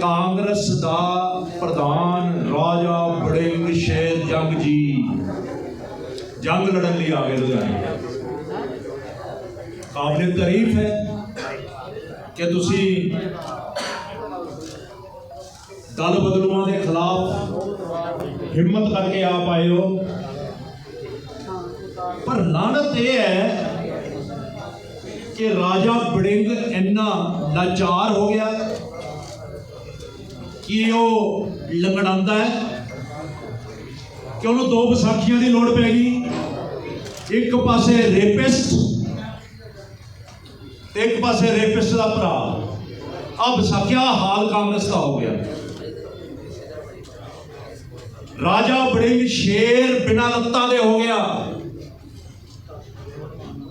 ਕਾਂਗਰਸ ਦਾ ਪ੍ਰਧਾਨ ਰਾਜਾ ਬੜਿੰਗ ਸ਼ੇਰ ਜੰਗ ਜੀ। ਜੰਗ ਲੜਨ ਲਈ ਆ ਗਏ ਲੁਧਿਆਣੇ। ਕਾਬਲੇ ਤਾਰੀਫ ਹੈ ਕਿ ਤੁਸੀਂ ਦਲ ਬਦਲੂਆਂ ਦੇ ਖਿਲਾਫ ਹਿੰਮਤ ਕਰਕੇ ਆ ਪਾਏ ਹੋ। ਪਰ ਲਾਣਤ ਇਹ ਹੈ ਕਿ ਰਾਜਾ ਬੜਿੰਗ ਇੰਨਾ ਲਾਚਾਰ ਹੋ ਗਿਆ। ਕੀ ਉਹ ਲੰਗੜਾਉਂਦਾ ਹੈ? ਕਿ ਉਹਨੂੰ ਦੋ ਵਿਸਾਖੀਆਂ ਦੀ ਲੋੜ ਪੈ ਗਈ? ਇੱਕ ਪਾਸੇ ਰੇਪਿਸਟ ਤੇ ਇੱਕ ਪਾਸੇ ਰੇਪਿਸਟ ਦਾ ਭਰਾ। ਆ ਵਿਸਾਖੀਆ ਹਾਲ ਕਾਂਗਰਸ ਦਾ ਹੋ ਗਿਆ। ਰਾਜਾ ਬੜਿੰਗ ਸ਼ੇਰ ਬਿਨਾਂ ਲੱਤਾਂ ਦੇ ਹੋ ਗਿਆ।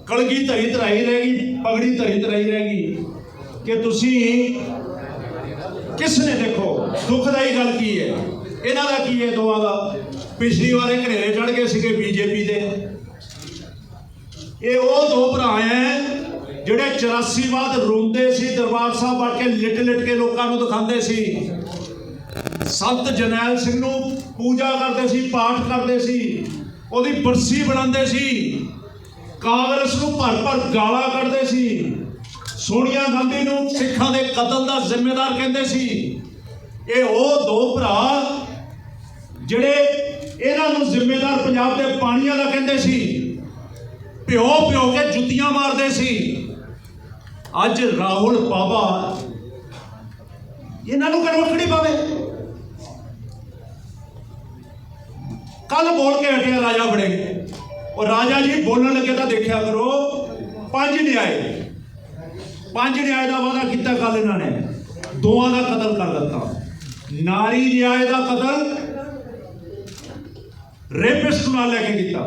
ਕਲਗੀ ਧਰੀ ਧਰਾਈ ਰਹਿ ਗਈ, ਪਗੜੀ ਧਰੀ ਧਰਾਈ ਰਹਿ ਗਈ। ਕਿ ਤੁਸੀਂ ਕਿਸ ਨੇ ਦੇਖੋ? ਦੁਖਦਾਈ ਗੱਲ ਕੀ ਹੈ? ਇਹਨਾਂ ਦਾ ਕੀ ਹੈ ਦੋਵਾਂ ਦਾ? ਪਿਛਲੀ ਵਾਰੇ ਘਨੇਰੇ ਚੜ ਗਏ ਸੀਗੇ ਬੀਜੇਪੀ ਦੇ। ਇਹ ਉਹ ਦੋ ਭਰਾ ਹੈ ਜਿਹੜੇ 84 ਬਾਅਦ ਰੋਂਦੇ ਸੀ, ਦਰਬਾਰ ਸਾਹਿਬ ਆ ਕੇ ਲਿਟ ਲਿਟ ਕੇ ਲੋਕਾਂ ਨੂੰ ਦਿਖਾਉਂਦੇ ਸੀ। ਸੰਤ ਜਨੈਲ ਸਿੰਘ ਨੂੰ ਪੂਜਾ ਕਰਦੇ ਸੀ, ਪਾਠ ਕਰਦੇ ਸੀ, ਉਹਦੀ ਬਰਸੀ ਬਣਾਉਂਦੇ ਸੀ। ਕਾਂਗਰਸ ਨੂੰ ਭਰ ਭਰ ਗਾਲਾਂ ਕੱਢਦੇ ਸੀ। ਸੋਨੀਆ ਗਾਂਧੀ ਨੂੰ ਸਿੱਖਾਂ ਦੇ ਕਤਲ ਦਾ ਜ਼ਿੰਮੇਦਾਰ ਕਹਿੰਦੇ ਸੀ। ਇਹ ਉਹ ਦੋ ਭਰਾ ਜਿਹੜੇ ਇਹਨਾਂ ਨੂੰ ਜ਼ਿੰਮੇਦਾਰ ਪੰਜਾਬ ਦੇ ਪਾਣੀਆਂ ਦਾ ਕਹਿੰਦੇ ਸੀ। ਪਿਓ ਪਿਓ ਕੇ ਜੁੱਤੀਆਂ ਮਾਰਦੇ ਸੀ। ਅੱਜ ਰਾਹੁਲ ਬਾਬਾ ਇਹਨਾਂ ਨੂੰ ਕਰਵਕੜੀ ਪਾਵੇ। ਕੱਲ ਬੋਲ ਕੇ ਹਟਿਆ ਰਾਜਾ ਬੜੇ। ਉਹ ਰਾਜਾ ਜੀ ਬੋਲਣ ਲੱਗੇ ਤਾਂ ਦੇਖਿਆ ਕਰੋ, ਪੰਜ ਨਿਆਏ। ਪੰਜ ਨਿਆਏ ਦਾ ਵਾਅਦਾ ਕੀਤਾ ਕੱਲ ਇਹਨਾਂ ਨੇ। ਦੋਆਂ ਦਾ ਕਤਲ ਕਰ ਦਿੱਤਾ। ਨਾਰੀ ਨਿਆਏ ਦਾ ਕਤਲ ਰੇਪਿਸਟ ਨਾਲ ਲੈ ਕੇ ਕੀਤਾ।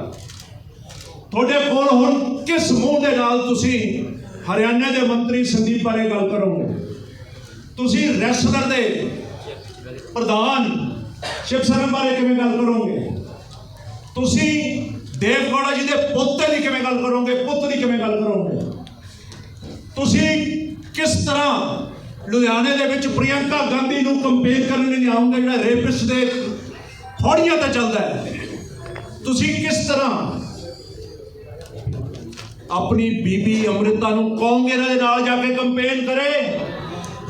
ਤੁਹਾਡੇ ਕੋਲ ਹੁਣ ਕਿਸ ਮੂੰਹ ਦੇ ਨਾਲ ਤੁਸੀਂ ਹਰਿਆਣਾ ਦੇ ਮੰਤਰੀ ਸੰਦੀਪ ਬਾਰੇ ਗੱਲ ਕਰੋਗੇ? ਤੁਸੀਂ ਰੈਸਲਰ ਦੇ ਪ੍ਰਧਾਨ ਸ਼ਿਵ ਸ਼ਰਨ ਬਾਰੇ ਕਿਵੇਂ ਗੱਲ ਕਰੋਗੇ? ਤੁਸੀਂ ਦੇਵਗੌੜਾ ਜੀ ਦੇ ਪੁੱਤ ਦੀ ਕਿਵੇਂ ਗੱਲ ਕਰੋਗੇ? ਪੁੱਤ ਦੀ ਕਿਵੇਂ ਗੱਲ ਕਰੋਗੇ? ਤੁਸੀਂ ਕਿਸ ਤਰ੍ਹਾਂ ਲੁਧਿਆਣੇ ਦੇ ਵਿੱਚ ਪ੍ਰਿਯੰਕਾ ਗਾਂਧੀ ਨੂੰ ਕੰਪੇਨ ਕਰਨ ਲਈ ਆਉਂਗੇ ਜਿਹੜਾ ਰੇਪਿਸਟ ਦੇ ਫੌੜੀਆਂ ਤੇ ਚੱਲਦਾ ਹੈ। ਤੁਸੀਂ ਕਿਸ ਤਰ੍ਹਾਂ ਆਪਣੀ ਬੀਬੀ ਅੰਮ੍ਰਿਤਾ ਨੂੰ ਕਹੋਗੇ ਇਹਨਾਂ ਦੇ ਨਾਲ ਜਾ ਕੇ ਕੰਪੇਨ ਕਰੇ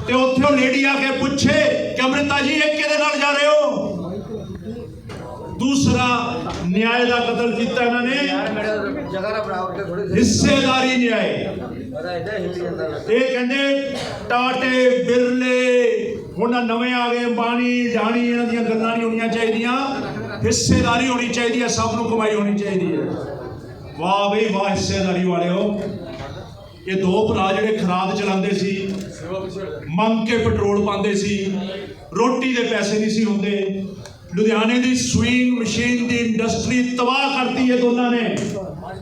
ਤੇ ਉੱਥੇ ਉਹ ਲੇਡੀ ਆ ਕੇ ਪੁੱਛੇ ਕਿ ਅੰਮ੍ਰਿਤਾ ਜੀ ਇਹ ਕਿਹਦੇ ਨਾਲ ਜਾ ਰਹੇ ਹੋ? ਦੂਸਰਾ ਨਿਆਂ ਦਾ ਕਤਲ ਕੀਤਾ ਇਹਨਾਂ ਨੇ। ਹਿੱਸੇਦਾਰੀ ਨਿਆਂ ਇਹ ਕਹਿੰਦੇ ਟਾਟੇ ਬਿਰਲੇ, ਹੁਣ ਨਵੇਂ ਆ ਗਏ ਅੰਬਾਨੀ ਜਾਣੀ, ਇਹਨਾਂ ਦੀਆਂ ਗੱਲਾਂ ਨਹੀਂ ਹੋਣੀਆਂ ਚਾਹੀਦੀਆਂ। ਹਿੱਸੇਦਾਰੀ ਹੋਣੀ ਚਾਹੀਦੀ ਹੈ, ਸਭ ਨੂੰ ਕਮਾਈ ਹੋਣੀ ਚਾਹੀਦੀ ਹੈ। ਵਾਹ ਬਈ, ਵਾਹ ਹਿੱਸੇਦਾਰੀ ਵਾਲਿਓ। ਇਹ ਦੋ ਭਰਾ ਜਿਹੜੇ ਖਰਾਦ ਚਲਾਉਂਦੇ ਸੀ, ਮੰਗ ਕੇ ਪੈਟਰੋਲ ਪਾਉਂਦੇ ਸੀ, ਰੋਟੀ ਦੇ ਪੈਸੇ ਨਹੀਂ ਸੀ ਹੁੰਦੇ। ਲੁਧਿਆਣੇ ਦੀ ਸੂਇੰਗ ਮਸ਼ੀਨ ਦੀ ਇੰਡਸਟਰੀ ਤਬਾਹ ਕਰਤੀ ਇਹ ਦੋਨਾਂ ਨੇ।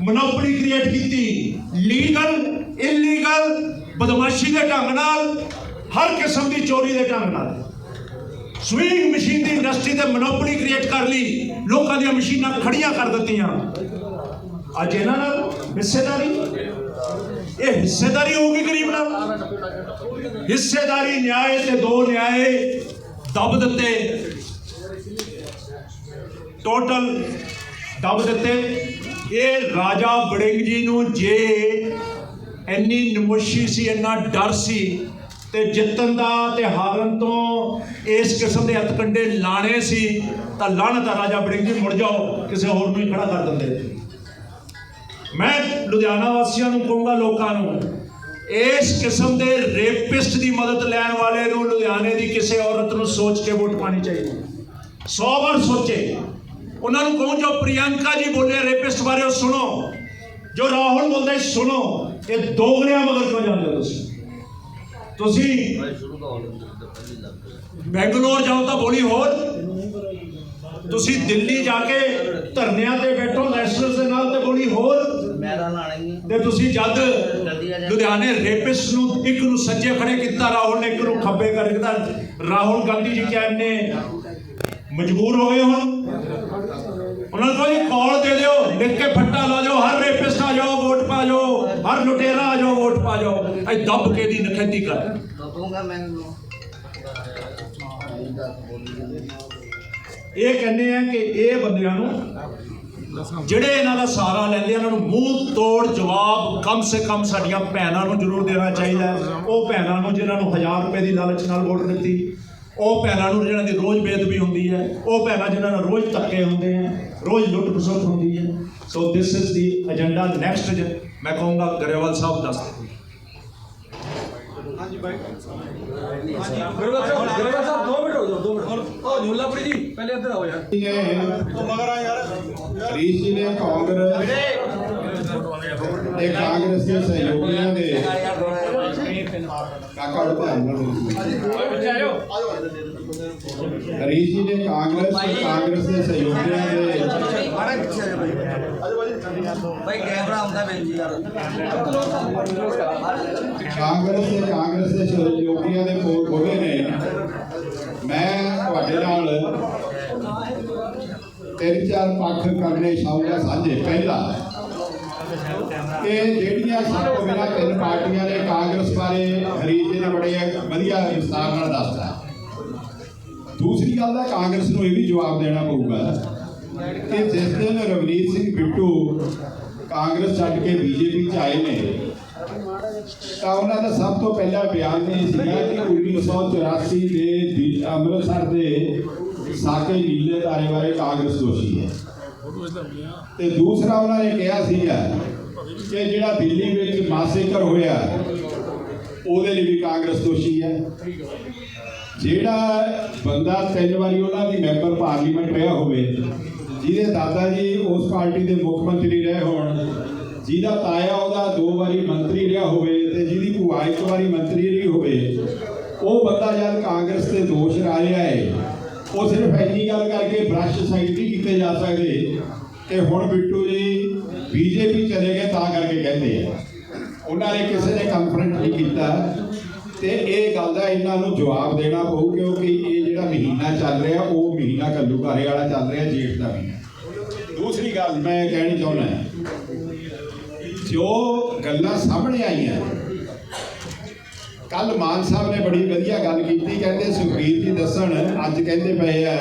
ਮੋਨੋਪੋਲੀ ਕ੍ਰੀਏਟ ਕੀਤੀ। ਲੀਗਲ ਇਲੀਗਲ ਬਦਮਾਸ਼ੀ ਦੇ ਢੰਗ ਨਾਲ, ਹਰ ਕਿਸਮ ਦੀ ਚੋਰੀ ਦੇ ਢੰਗ ਨਾਲ। ਸਵਿੰਗ ਮਸ਼ੀਨ ਦੀ ਇੰਡਸਟਰੀ ਤੇ ਮੋਨੋਪੋਲੀ ਕ੍ਰੀਏਟ ਕਰ ਲਈ, ਲੋਕਾਂ ਦੀਆਂ ਮਸ਼ੀਨਾਂ ਖੜੀਆਂ ਕਰ ਦਿੱਤੀਆਂ। ਅੱਜ ਇਹਨਾਂ ਨਾਲ ਹਿੱਸੇਦਾਰੀ? ਇਹ ਹਿੱਸੇਦਾਰੀ ਹੋਊਗੀ ਗਰੀਬ ਨਾਲ? ਹਿੱਸੇਦਾਰੀ ਨਿਆਏ ਤੇ ਦੋ ਨਿਆਏ ਦਬ ਦਿੱਤੇ। ਟੋਟਲ ਦਬ ਦਿੱਤੇ। ਇਹ ਰਾਜਾ ਬੜਿੰਗ ਜੀ ਨੂੰ ਜੇ ਇੰਨੀ ਨਮੋਸ਼ੀ ਸੀ, ਇੰਨਾ ਡਰ ਸੀ ਤੇ ਜਿੱਤਣ ਦਾ ਤੇ ਹਾਰਨ ਤੋਂ ਇਸ ਕਿਸਮ ਦੇ ਹੱਥਕੰਡੇ ਲਾਣੇ ਸੀ, ਤਾਂ ਲਾਣ ਦਾ ਰਾਜਾ ਬੜਿੰਗ ਜੀ ਮੁੜ ਜਾਓ, ਕਿਸੇ ਹੋਰ ਨੂੰ ਹੀ ਖੜਾ ਕਰ ਦਿੰਦੇ ਮੈਂ ਲੁਧਿਆਣਾ ਵਾਸੀਆਂ ਨੂੰ ਕਹੂੰਗਾ, ਲੋਕਾਂ ਨੂੰ, ਇਸ ਕਿਸਮ ਦੇ ਰੇਪਿਸਟ ਦੀ ਮਦਦ ਲੈਣ ਵਾਲੇ ਨੂੰ ਲੁਧਿਆਣੇ ਦੀ ਕਿਸੇ ਔਰਤ ਨੂੰ ਸੋਚ ਕੇ ਵੋਟ ਪਾਣੀ ਚਾਹੀਦੀ। 100 ਵਾਰ ਸੋਚੇ। ਉਹਨਾਂ ਨੂੰ ਕਹੋ, ਜੋ ਪ੍ਰਿਯੰਕਾ ਜੀ ਬੋਲੇ ਰੇਪਿਸਟ ਬਾਰੇ ਉਹ ਸੁਣੋ, ਜੋ ਰਾਹੁਲ ਬੋਲਦਾ, ਸੁਣੋ। ਇਹ ਦੋਗਲਿਆਂ ਮਗਰ ਕਿਉਂ ਜਾਂਦੇ ਹੋ ਤੁਸੀਂ? ਤੁਸੀਂ ਬੈਂਗਲੌਰ ਜਾਓ ਤਾਂ ਬੋਲੀ ਹੋਰ। ਤੁਸੀਂ ਦਿੱਲੀ ਜਾ ਕੇ ਧਰਨਿਆਂ ਤੇ ਬੈਠੋ ਨੈਸ਼ਨਲ ਦੇ ਨਾਲ ਤੇ ਬੋਲੀ ਹੋਰ। ਮੈਦਾਨ ਲਾਣੀ ਤੇ ਤੁਸੀਂ ਜਦ ਲੁਧਿਆਣੇ ਰੇਪਿਸਟ ਨੂੰ, ਇੱਕ ਨੂੰ ਸੱਜੇ ਖੜੇ ਕੀਤਾ, ਰਾਹੁਲ ਨੇ ਇੱਕ ਨੂੰ ਖੱਬੇ ਕਰ ਦਿੱਤਾ। ਰਾਹੁਲ ਗਾਂਧੀ ਜੀ ਕਹਿੰਦੇ, ਮਜਬੂਰ ਹੋ ਗਏ ਹੁਣ? ਉਹਨਾਂ ਨੂੰ ਕਹੋ ਜੀ ਕਾਲ ਦੇ ਦਿਓ ਲਿਖ ਕੇ ਫੱਟਾ ਲਾ ਜਾਓ ਹਰ ਰੇਪਿਸਟ ਆ ਜਾਓ ਵੋਟ ਪਾ ਜਾਓ ਹਰ ਲੁਟੇਰਾ ਆ ਜਾਓ ਵੋਟ ਪਾ ਜਾਓ। ਐ ਦੱਬ ਕੇ ਦੀ ਨਖੇਤੀ ਕਰ। ਇਹ ਕਹਿੰਦੇ ਆ ਕਿ ਇਹ ਬੰਦਿਆਂ ਨੂੰ ਜਿਹੜੇ ਇਹਨਾਂ ਦਾ ਸਹਾਰਾ ਲੈਂਦੇ ਇਹਨਾਂ ਨੂੰ ਮੂੰਹ ਤੋੜ ਜਵਾਬ ਕਮ ਸੇ ਕਮ ਸਾਡੀਆਂ ਭੈਣਾਂ ਨੂੰ ਜ਼ਰੂਰ ਦੇਣਾ ਚਾਹੀਦਾ। ਉਹ ਭੈਣਾਂ ਨੂੰ ਜਿਨ੍ਹਾਂ ਨੂੰ 1000 ਰੁਪਏ ਦੀ ਲਾਲਚ ਨਾਲ ਵੋਟ ਦਿੱਤੀ। ਉਹ ਭੈਣਾਂ ਨੂੰ ਜਿਹਨਾਂ ਦੀ ਰੋਜ਼ ਬੇਦਬੀ ਹੁੰਦੀ ਹੈ ਉਹ ਭੈਣਾਂ ਜਿਨ੍ਹਾਂ ਨਾਲ ਰੋਜ਼ ਧੱਕੇ ਹੁੰਦੇ ਆ ਰੋਜ਼ ਲੁੱਟ ਖਸੁੱਟ ਹੁੰਦੀ ਹੈ। So this is the agenda next ਮੈਂ ਕਹੂੰਗਾ ਗਰੇਵਾਲ ਸਾਹਿਬ ਦੱਸ ਦਿਓ। ਗੁਰੂਵਾਰ ਸਾਹਿਬ ਗੁਰੂਵਾਰ ਸਾਹਿਬ 2 ਮਿੰਟ ਹੋ ਜਾਓ 2 ਮਿੰਟ। ਉਹ ਝੂਲਾਪੁਰੀ ਜੀ ਪਹਿਲੇ ਇੱਧਰ ਆਓ ਯਾਰ। ਹਰੀਸ਼ ਜੀ ਨੇ ਕਾਂਗਰਸ ਇਹ ਕਾਂਗਰਸ ਦੇ ਸਹਿਯੋਗੀਆਂ ਦੇ ਦਾ ਹਰੀਸ਼ ਜੀ ਨੇ ਕਾਂਗਰਸ ਤੇ ਕਾਂਗਰਸ ਦੇ ਸਹਿਯੋਗੀਆਂ ਦੇ ਮਾੜਾ ਪਿੱਛੇ ਆ ਜਾ ਭਾਈ ਭਾਈ ਕੈਮਰਾ ਆਉਂਦਾ ਵਿੱਚ ਯਾਰ। ਕਾਂਗਰਸ ਤੇ ਕਾਂਗਰਸ ਦੇ ਸਹਿਯੋਗੀਆਂ ਦੇ ਕੋਲ ਖੋਲੇ ਨੇ। ਮੈਂ ਤੁਹਾਡੇ ਨਾਲ ਤਿੰਨ ਚਾਰ ਪੱਖ ਕਰਨੇ ਚਾਹੁੰਦਾ ਸਾਂਝੇ। ਪਹਿਲਾ ਕਿ ਜਿਹੜੀਆਂ ਸਭ ਤੋਂ ਪਹਿਲਾਂ ਤਿੰਨ ਪਾਰਟੀਆਂ ਨੇ ਕਾਂਗਰਸ ਬਾਰੇ, ਹਰੀਸ਼ ਨੇ ਬੜੇ ਵਧੀਆ ਵਿਸਤਾਰ ਨਾਲ ਦੱਸਦਾ ਦੂਸਰੀ ਗੱਲ ਦਾ ਕਾਂਗਰਸ ਨੂੰ ਇਹ ਵੀ ਜਵਾਬ ਦੇਣਾ ਪਊਗਾ ਕਿ ਜਿਸ ਦਿਨ ਰਵਨੀਤ ਸਿੰਘ ਬਿੱਟੂ ਕਾਂਗਰਸ ਛੱਡ ਕੇ ਬੀਜੇਪੀ ਚ ਆਏ ਨੇ, ਤਾਂ ਉਹਨਾਂ ਦਾ ਸਭ ਤੋਂ ਪਹਿਲਾ ਬਿਆਨ ਇਹ ਸੀਗਾ ਕਿ 1984 ਦੇ ਅੰਮ੍ਰਿਤਸਰ ਦੇ ਸਾਕੇ ਨੀਲੇ ਤਾਰੇ ਬਾਰੇ ਕਾਂਗਰਸ ਦੋਸ਼ੀ ਹੈ। ਤੇ ਦੂਸਰਾ ਉਹਨਾਂ ਨੇ ਕਿਹਾ ਸੀਗਾ ਕਿ ਜਿਹੜਾ ਦਿੱਲੀ ਵਿੱਚ ਮਾਸੇਕਰ ਹੋਇਆ, ਉਹਦੇ ਲਈ ਵੀ ਕਾਂਗਰਸ ਦੋਸ਼ੀ ਹੈ। ਜਿਹੜਾ ਬੰਦਾ ਤਿੰਨ ਵਾਰੀ ਉਹਨਾਂ ਦੀ ਮੈਂਬਰ ਪਾਰਲੀਮੈਂਟ ਰਿਹਾ ਹੋਵੇ, ਜਿਹਦੇ ਦਾਦਾ ਜੀ ਉਸ ਪਾਰਟੀ ਦੇ ਮੁੱਖ ਮੰਤਰੀ ਰਹੇ ਹੋਣ, ਜਿਹਦਾ ਤਾਇਆ ਉਹਦਾ ਦੋ ਵਾਰੀ ਮੰਤਰੀ ਰਿਹਾ ਹੋਵੇ ਤੇ ਜਿਹਦੀ ਭੂਆ ਇੱਕ ਵਾਰੀ ਮੰਤਰੀ ਰਹੀ ਹੋਵੇ, ਉਹ ਬੰਦਾ ਜਦ ਕਾਂਗਰਸ ਤੇ ਦੋਸ਼ ਲਾ ਰਿਹਾ ਹੈ ਉਹ ਸਿਰਫ ਇੰਨੀ ਗੱਲ ਕਰਕੇ ਬ੍ਰਸ਼ ਸਾਈਡ ਨਹੀਂ ਕੀਤੇ ਜਾ ਸਕਦੇ ਕਿ ਹੁਣ ਬਿੱਟੂ ਜੀ ਬੀਜੇਪੀ ਚਲੇ ਗਏ ਤਾਂ ਕਰਕੇ ਕਹਿੰਦੇ ਆ। ਉਹਨਾਂ ਨੇ ਕਿਸੇ ਨੇ ਕੰਫਰੰਟ ਨਹੀਂ ਕੀਤਾ। ਤੇ ਇਹ ਗੱਲ ਦਾ ਇਹਨਾਂ ਨੂੰ ਜਵਾਬ ਦੇਣਾ ਪਊ, ਕਿਉਂਕਿ ਇਹ ਜਿਹੜਾ ਮਹੀਨਾ ਚੱਲ ਰਿਹਾ, ਉਹ ਮਹੀਨਾ ਕੱਲੂਕਾਰੇ ਵਾਲਾ ਚੱਲ ਰਿਹਾ, ਜੇਠ ਦਾ ਮਹੀਨਾ। ਦੂਸਰੀ ਗੱਲ ਮੈਂ ਕਹਿਣੀ ਚਾਹੁੰਦਾ ਜੋ ਗੱਲਾਂ ਸਾਹਮਣੇ ਆਈਆਂ ਕੱਲ ਮਾਨ ਸਾਹਿਬ ਨੇ ਬੜੀ ਵਧੀਆ ਗੱਲ ਕੀਤੀ, ਕਹਿੰਦੇ ਸੁਖਬੀਰ ਜੀ ਦੱਸਣ, ਅੱਜ ਕਹਿੰਦੇ ਪਏ ਆ,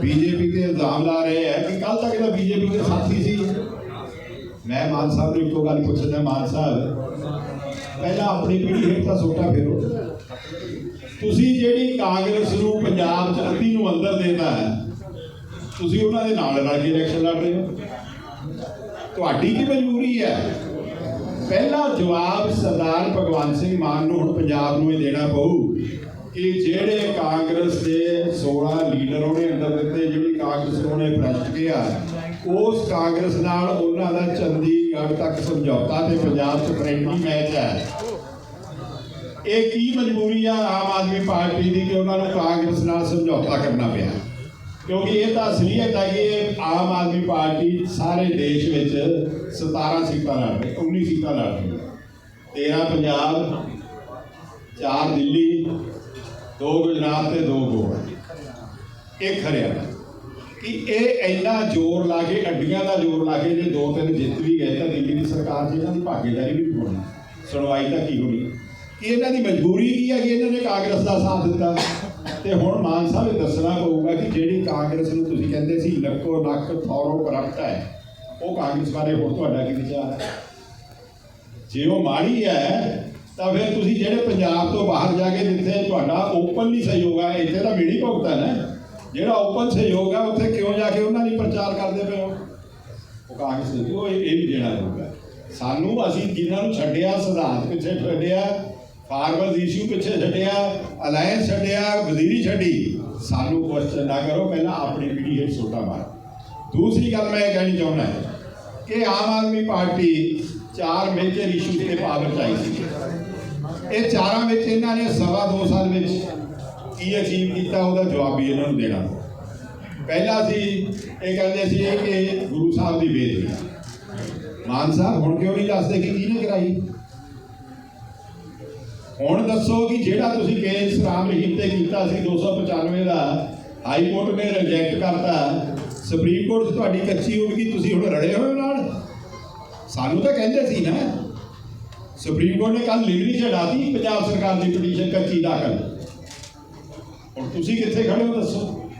ਬੀਜੇਪੀ ਤੇ ਇਲਜ਼ਾਮ ਲਾ ਰਹੇ ਆ ਕਿ ਕੱਲ ਤੱਕ ਤਾਂ ਬੀਜੇਪੀ ਦੇ ਸਾਥੀ ਸੀ। ਮੈਂ ਮਾਨ ਸਾਹਿਬ ਨੂੰ ਇੱਕੋ ਗੱਲ ਪੁੱਛਦਾ, ਮਾਨ ਸਾਹਿਬ, ਪਹਿਲਾਂ ਆਪਣੀ ਪੀੜ੍ਹੀ ਹੇਠ ਤਾਂ ਸੋਟਾ ਫੇਰੋ। ਤੁਸੀਂ ਜਿਹੜੀ ਕਾਂਗਰਸ ਨੂੰ ਪੰਜਾਬ 'ਚ ਅੱਧੀ ਨੂੰ ਅੰਦਰ ਦੇਤਾ ਹੈ, ਤੁਸੀਂ ਉਹਨਾਂ ਦੇ ਨਾਲ ਰਲ ਕੇ ਇਲੈਕਸ਼ਨ ਲੜ ਰਹੇ ਹੋ। ਤੁਹਾਡੀ ਕੀ ਮਜਬੂਰੀ ਹੈ? ਪਹਿਲਾ ਜਵਾਬ ਸਰਦਾਰ ਭਗਵੰਤ ਸਿੰਘ ਮਾਨ ਨੂੰ ਹੁਣ ਪੰਜਾਬ ਨੂੰ ਇਹ ਦੇਣਾ ਪਊ ਕਿ ਜਿਹੜੇ ਕਾਂਗਰਸ ਦੇ 16 ਲੀਡਰ ਉਹਨੇ ਅੰਦਰ ਦਿੱਤੇ, ਜਿਹੜੀ ਕਾਂਗਰਸ ਨੂੰ ਉਹਨੇ ਭ੍ਰਸ਼ਟ ਗਿਆ ਉਸ ਕਾਂਗਰਸ ਨਾਲ ਉਹਨਾਂ ਦਾ ਚੰਡੀਗੜ੍ਹ ਤੱਕ ਸਮਝੌਤਾ ਤੇ ਪੰਜਾਬ 'ਚ ਫਰੈਂਡਲੀ ਮੈਚ ਹੈ। ਇਹ ਕੀ ਮਜਬੂਰੀ ਆ ਆਮ ਆਦਮੀ ਪਾਰਟੀ ਦੀ ਕਿ ਉਹਨਾਂ ਨੂੰ ਕਾਂਗਰਸ ਨਾਲ ਸਮਝੌਤਾ ਕਰਨਾ ਪਿਆ? ਕਿਉਂਕਿ ਇਹ ਤਾਂ ਅਸਲੀਅਤ ਹੈ ਕਿ ਇਹ ਆਮ ਆਦਮੀ ਪਾਰਟੀ ਸਾਰੇ ਦੇਸ਼ ਵਿੱਚ 17 ਸੀਟਾਂ ਲੜ ਰਹੀ 19 ਸੀਟਾਂ ਲੜ ਰਹੀ ਹੈ। 13 ਪੰਜਾਬ 4 ਦਿੱਲੀ 2 ਗੁਜਰਾਤ ਤੇ 2 ਗੋਆ। ਇੱਕ ਹਰਿਆਣਾ ਕਿ ਇਹ ਇੰਨਾ ਜ਼ੋਰ ਲਾ ਕੇ, ਅੱਡੀਆਂ ਦਾ ਜ਼ੋਰ ਲਾ ਕੇ ਜੇ ਦੋ ਤਿੰਨ ਜਿੱਤ ਵੀ ਗਏ ਤਾਂ ਦਿੱਲੀ ਦੀ ਸਰਕਾਰ 'ਚ ਇਹਨਾਂ ਦੀ ਭਾਗੀਦਾਰੀ ਵੀ ਨਹੀਂ ਹੋਣੀ ਸੁਣਵਾਈ ਤਾਂ ਕੀ ਹੋਣੀ? ਕਿ ਇਹਨਾਂ ਦੀ ਮਜਬੂਰੀ ਕੀ ਹੈ ਕਿ ਇਹਨਾਂ ਨੇ ਕਾਂਗਰਸ ਦਾ ਸਾਥ ਦਿੱਤਾ? ਤੇ ਹੁਣ ਮਾਨ ਸਾਹਿਬ ਇਹ ਦੱਸਣਾ ਪਊਗਾ ਕਿ ਜਿਹੜੀ ਕਾਂਗਰਸ ਨੂੰ ਤੁਸੀਂ ਕਹਿੰਦੇ ਸੀ ਲੱਖੋ ਲੱਖ ਥੌਰੋ ਕਰਪਟ ਹੈ, ਉਹ ਕਾਂਗਰਸ ਬਾਰੇ ਹੋਰ ਤੁਹਾਡਾ ਕੀ ਵਿਚਾਰ ਹੈ? ਜੇ ਉਹ ਮਾੜੀ ਹੈ, ਤਾਂ ਫਿਰ ਤੁਸੀਂ ਜਿਹੜੇ ਪੰਜਾਬ ਤੋਂ ਬਾਹਰ ਜਾ ਕੇ ਜਿੱਥੇ ਤੁਹਾਡਾ ਓਪਨਲੀ ਸਹਿਯੋਗ ਹੈ ਇੱਥੇ ਤਾਂ ਮਿਲੀ ਭੁਗਤਾ ਨਾ ਜਿਹੜਾ ਓਪਨ ਸਹਿਯੋਗ ਹੈ ਉੱਥੇ ਕਿਉਂ ਜਾ ਕੇ ਉਹਨਾਂ ਲਈ ਪ੍ਰਚਾਰ ਕਰਦੇ ਪਏ ਹੋ? ਉਹ ਕਾਂਗਰਸ ਦੇ ਉਹ ਇਹ ਵੀ ਦੇਣਾ ਪਊਗਾ ਸਾਨੂੰ ਅਸੀਂ ਜਿਨ੍ਹਾਂ ਨੂੰ ਛੱਡਿਆ, ਸਿਧਾਂਤ ਪਿੱਛੇ ਛੱਡਿਆ ਫਾਰਮਰਸ ਇਸ਼ੂ ਪਿੱਛੇ ਛੱਡਿਆ ਅਲਾਈਅੰਸ ਛੱਡਿਆ, ਵਜ਼ੀਰੀ ਛੱਡੀ, ਸਾਨੂੰ ਕੁਐਸਚਨ ਨਾ ਕਰੋ, ਪਹਿਲਾਂ ਆਪਣੀ ਪੀੜੀ ਹੇਠ ਸੋਟਾ ਮਾਰੋ। ਦੂਸਰੀ ਗੱਲ ਮੈਂ ਇਹ ਕਹਿਣੀ ਚਾਹੁੰਦਾ ਕਿ ਆਮ ਆਦਮੀ ਪਾਰਟੀ ਚਾਰ ਮੇਜਰ ਇਸ਼ੂ ਤੇ ਪਾਵਰ ਚ ਆਈ ਸੀ ਇਹ ਚਾਰਾਂ ਵਿੱਚ ਇਹਨਾਂ ਨੇ ਸਵਾ ਦੋ ਸਾਲ ਵਿੱਚ ਕੀ ਅਚੀਵ ਕੀਤਾ ਉਹਦਾ ਜਵਾਬ ਵੀ ਇਹਨਾਂ ਨੂੰ ਦੇਣਾ। ਪਹਿਲਾ ਸੀ ਇਹ ਕਹਿੰਦੇ ਸੀ ਕਿ ਗੁਰੂ ਸਾਹਿਬ ਦੀ ਬੇਦਬੀ ਮਾਨ ਸਾਹਿਬ, ਹੁਣ ਕਿਉਂ ਨਹੀਂ ਦੱਸਦੇ ਕਿ ਕਿਹਨੇ ਕਰਾਈ? ਹੁਣ ਦੱਸੋ ਕਿ ਜਿਹੜਾ ਤੁਸੀਂ ਕੇਸ ਰਾਮ ਰਹੀਮ ਤੇ ਕੀਤਾ ਸੀ 295 ਦਾ, ਹਾਈ ਕੋਰਟ ਨੇ ਰਿਜੈਕਟ ਕਰਤਾ। ਸੁਪਰੀਮ ਕੋਰਟ 'ਚ ਤੁਹਾਡੀ ਕੱਚੀ ਉੱਡ ਤੁਸੀਂ ਹੁਣ ਰੜੇ ਹੋਏ ਹੋ ਨਾਲ? ਸਾਨੂੰ ਤਾਂ ਕਹਿੰਦੇ ਸੀ ਨਾ। ਸੁਪਰੀਮ ਕੋਰਟ ਨੇ ਕੱਲ ਲਿਵਰੀ ਚੜਾਤੀ ਪੰਜਾਬ ਸਰਕਾਰ ਦੀ ਪਟੀਸ਼ਨ ਕੱਚੀ ਦਾਖਲ। ਹੁਣ ਤੁਸੀਂ ਕਿੱਥੇ ਖੜੇ ਹੋ ਦੱਸੋ?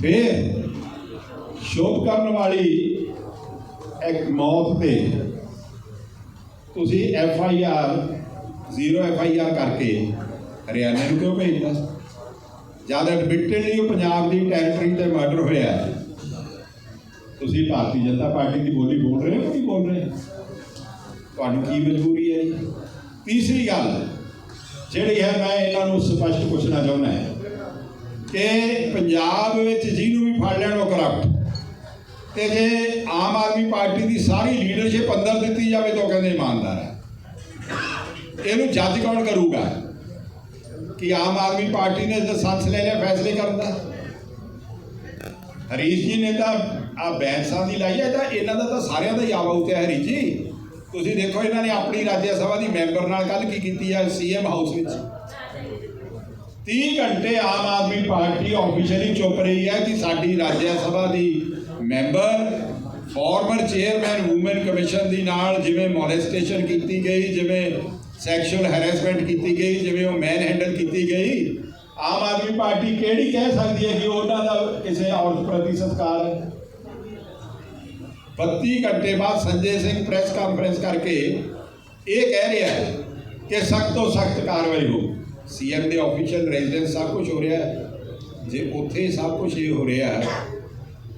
ਫਿਰ ਸ਼ੋਭ ਕਰਨ ਵਾਲੀ ਇੱਕ ਮੌਤ ਤੇ ਤੁਸੀਂ F I R, zero F I R ਕਰਕੇ ਹਰਿਆਣੇ ਨੂੰ ਕਿਉਂ ਭੇਜਦਾ ਜਦ ਐਡਮਿਟਡਲੀ ਉਹ ਪੰਜਾਬ ਦੀ ਟੈਰੀਟਰੀ ਤੇ ਮਰਡਰ ਹੋਇਆ ਤੁਸੀਂ ਭਾਰਤੀ ਜਨਤਾ ਪਾਰਟੀ ਦੀ ਬੋਲੀ ਬੋਲ ਰਹੇ ਹੋ ਕਿ ਨਹੀਂ ਬੋਲ ਰਹੇ? ਤੁਹਾਨੂੰ ਕੀ ਮਜਬੂਰੀ ਹੈ ਜੀ? ਤੀਸਰੀ ਗੱਲ ਜਿਹੜੀ ਹੈ, ਮੈਂ ਇਹਨਾਂ ਨੂੰ ਸਪਸ਼ਟ ਪੁੱਛਣਾ ਚਾਹੁੰਦਾ ਹਾਂ ਕਿ ਪੰਜਾਬ ਵਿੱਚ ਜਿਹਨੂੰ ਵੀ ਫੜ ਲੈਣ ਉਹ ਕਰਪਟ ਤੇ ਜੇ ਆਮ ਆਦਮੀ ਪਾਰਟੀ ਦੀ ਸਾਰੀ ਲੀਡਰਸ਼ਿਪ ਅੰਦਰ ਦਿੱਤੀ ਜਾਵੇ ਤਾਂ ਉਹ ਕਹਿੰਦੇ ਇਮਾਨਦਾਰ ਹੈ। ਇਹਨੂੰ ਜੱਜ ਕੌਣ ਕਰੂਗਾ? ਕਿ ਆਮ ਆਦਮੀ ਪਾਰਟੀ ਨੇ ਤਾਂ ਸੱਚ ਲੈ ਲਿਆ, ਫੈਸਲੇ ਕਰਨ ਦਾ? ਹਰੀਸ਼ ਜੀ ਨੇ ਤਾਂ ਆ ਬੈਂਸਾਂ ਦੀ ਲਾਈ ਹੈ ਤਾਂ ਇਹਨਾਂ ਦਾ ਤਾਂ ਸਾਰਿਆਂ ਦਾ ਹੀ ਆਵਾ ਉੱਤੇ ਹੈ ਹਰੀਸ਼ ਜੀ? ਤੁਸੀਂ ਦੇਖੋ, ਇਹਨਾਂ ਨੇ ਆਪਣੀ ਰਾਜ ਸਭਾ ਦੀ ਮੈਂਬਰ ਨਾਲ ਕੱਲ ਕੀ ਕੀਤੀ ਹੈ ਸੀਐਮ ਹਾਊਸ ਵਿੱਚ? 30 ਘੰਟੇ ਆਮ ਆਦਮੀ ਪਾਰਟੀ ਆਫੀਸ਼ੀਅਲੀ ਚੁੱਪ ਰਹੀ ਹੈ ਕਿ ਸਾਡੀ ਰਾਜ ਸਭਾ ਦੀ member former chairman woman commission ਦੀ ਨਾਲ ਜਿਵੇਂ ਮੋਲੈਸਟੇਸ਼ਨ ਕੀਤੀ ਗਈ, ਜਿਵੇਂ ਸੈਕਸ਼ੂਅਲ ਹੈਰੈਸਮੈਂਟ ਕੀਤੀ ਗਈ, ਜਿਵੇਂ ਉਹ ਮੈਨ ਹੈਂਡਲ ਕੀਤੀ ਗਈ, ਆਮ ਆਦਮੀ ਪਾਰਟੀ ਕਿਹੜੀ ਕਹਿ ਸਕਦੀ ਹੈ ਕਿ ਉਹਨਾਂ ਦਾ ਕਿਸੇ ਔਰਤ ਪ੍ਰਤੀ ਸਤਿਕਾਰ ਹੈ? 32 ਘੰਟੇ ਬਾਅਦ ਸੰਜੇ ਸਿੰਘ ਪ੍ਰੈਸ ਕਾਨਫਰੰਸ ਕਰਕੇ ਇਹ ਕਹਿ ਰਿਹਾ ਹੈ ਕਿ ਸਖਤ ਤੋਂ ਸਖਤ ਕਾਰਵਾਈ ਹੋ ਸੀਐਮ ਦੇ ਆਫੀਸ਼ੀਅਲ ਰੈਜ਼ੀਡੈਂਸ ਸਭ ਕੁਝ ਹੋ ਰਿਹਾ ਹੈ। ਜੇ ਉੱਥੇ ਸਭ ਕੁਝ ਇਹ ਹੋ ਰਿਹਾ ਹੈ,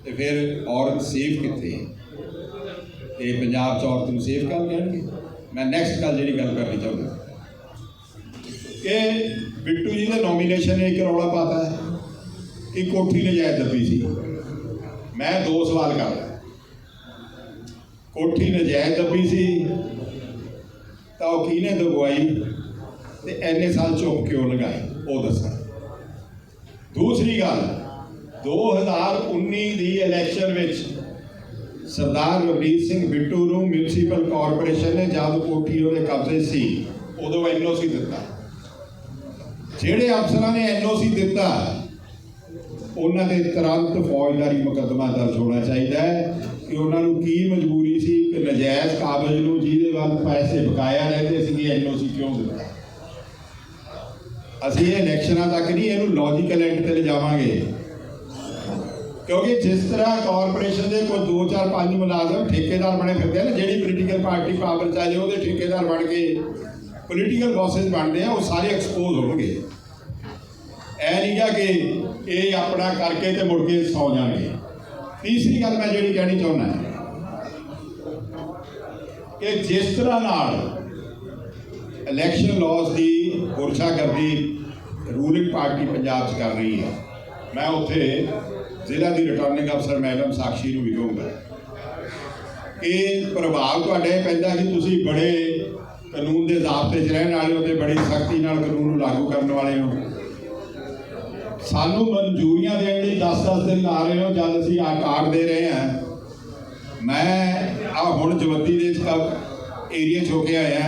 ਤੇ ਫਿਰ ਔਰਤ ਸੇਫ ਕਿੱਥੇ ਇਹ ਪੰਜਾਬ 'ਚ ਔਰਤ ਨੂੰ ਸੇਫ ਕਰ ਲੈਣਗੇ ਮੈਂ ਨੈਕਸਟ ਗੱਲ ਜਿਹੜੀ ਗੱਲ ਕਰਨੀ ਚਾਹੁੰਦਾ ਕਿ ਬਿੱਟੂ ਜੀ ਦੇ ਨੋਮੀਨੇਸ਼ਨ ਨੇ ਇੱਕ ਰੌਲਾ ਪਾਤਾ ਹੈ ਕਿ ਕੋਠੀ ਨਜਾਇਜ਼ ਦੱਬੀ ਸੀ। ਮੈਂ ਦੋ ਸਵਾਲ ਕਰਦਾ। ਕੋਠੀ ਨਜਾਇਜ਼ ਦੱਬੀ ਸੀ, ਤਾਂ ਉਹ ਕਿਹਨੇ ਦਬਵਾਈ? ਤੇ ਐਨੇ ਸਾਲ ਚੁੱਪ ਕਿਉਂ ਲਗਾਈ ਉਹ ਦੱਸੋ। ਦੂਸਰੀ ਗੱਲ 2019 ਦੀ ਇਲੈਕਸ਼ਨ ਵਿੱਚ ਸਰਦਾਰ ਰਵਨੀਤ ਸਿੰਘ ਬਿੱਟੂ ਨੂੰ ਮਿਊਨਿਸਪਲ ਕਾਰਪੋਰੇਸ਼ਨ ਨੇ ਜਦ ਕੋਠੀ ਉਹਦੇ ਕਬਜ਼ੇ ਸੀ, ਉਦੋਂ ਐਨਓਸੀ ਦਿੱਤਾ। ਜਿਹੜੇ ਅਫਸਰਾਂ ਨੇ ਐਨਓਸੀ ਦਿੱਤਾ, ਉਹਨਾਂ ਦੇ ਤੁਰੰਤ ਫੌਜਦਾਰੀ ਮੁਕੱਦਮਾ ਦਰਜ ਹੋਣਾ ਚਾਹੀਦਾ ਹੈ। ਕਿ ਉਹਨਾਂ ਨੂੰ ਕੀ ਮਜਬੂਰੀ ਸੀ ਕਿ ਨਜਾਇਜ਼ ਕਾਬਜ਼ ਨੂੰ ਜਿਹਦੇ ਵੱਲ ਪੈਸੇ ਬਕਾਇਆ ਰਹਿੰਦੇ ਸੀਗੇ ਐਨਓਸੀ ਕਿਉਂ ਦਿੱਤਾ? ਅਸੀਂ ਇਹ ਇਲੈਕਸ਼ਨਾਂ ਤੱਕ ਨਹੀਂ, ਇਹਨੂੰ ਲੌਜੀਕਲ ਐਂਡ ਤੇ ਲਿਜਾਵਾਂਗੇ ਕਿਉਂਕਿ ਜਿਸ ਤਰ੍ਹਾਂ ਕਾਰਪੋਰੇਸ਼ਨ ਦੇ ਕੋਈ 2 4 5 ਮੁਲਾਜ਼ਮ ਠੇਕੇਦਾਰ ਬਣੇ ਫਿਰਦੇ ਆ ਨਾ, ਜਿਹੜੀ ਪੋਲੀਟੀਕਲ ਪਾਰਟੀ ਪਾਵਰ ਚ ਆ ਜਾਏ ਉਹਦੇ ਠੇਕੇਦਾਰ ਬਣ ਕੇ ਪੋਲੀਟੀਕਲ ਬੌਸਸ ਬਣਦੇ ਆ, ਉਹ ਸਾਰੇ ਐਕਸਪੋਜ਼ ਹੋਣਗੇ। ਐ ਨਹੀਂਗਾ ਕਿ ਇਹ ਆਪਣਾ ਕਰਕੇ ਤੇ ਮੁੜ ਕੇ ਸੌ ਜਾਣਗੇ। ਤੀਸਰੀ ਗੱਲ ਮੈਂ ਜਿਹੜੀ ਕਹਿਣੀ ਚਾਹੁੰਦਾ ਕਿ ਜਿਸ ਤਰ੍ਹਾਂ ਨਾਲ ਇਲੈਕਸ਼ਨ ਲਾਜ਼ ਦੀ ਗੁਰਸ਼ਾਗਰਦੀ ਰੂਲਿੰਗ ਪਾਰਟੀ ਪੰਜਾਬ 'ਚ ਕਰ ਰਹੀ ਹੈ, ਮੈਂ ਉੱਥੇ ਜ਼ਿਲ੍ਹਾ ਦੀ ਰਿਟਰਨਿੰਗ ਅਫਸਰ ਮੈਡਮ ਸਾਕਸ਼ੀ ਨੂੰ ਵੀ ਕਹੂੰਗਾ ਇਹ ਪ੍ਰਭਾਵ ਤੁਹਾਡੇ ਪੈਂਦਾ ਕਿ ਤੁਸੀਂ ਬੜੇ ਕਾਨੂੰਨ ਦੇ ਜ਼ਾਬਤੇ 'ਚ ਰਹਿਣ ਵਾਲੇ ਹੋ ਤੇ ਬੜੀ ਸਖਤੀ ਨਾਲ ਕਾਨੂੰਨ ਨੂੰ ਲਾਗੂ ਕਰਨ ਵਾਲੇ ਹੋ। ਸਾਨੂੰ ਮਨਜ਼ੂਰੀਆਂ ਦੇਣ ਲਈ 10-10 ਦਿਨ ਲਾ ਰਹੇ ਹੋ, ਜਦ ਅਸੀਂ ਆ ਕਾਰਡ ਦੇ ਰਹੇ ਹਾਂ। ਮੈਂ ਆ ਹੁਣ ਜਵੱਦੀ ਦੇ ਏਰੀਆ 'ਚ ਹੋ ਕੇ ਆਇਆ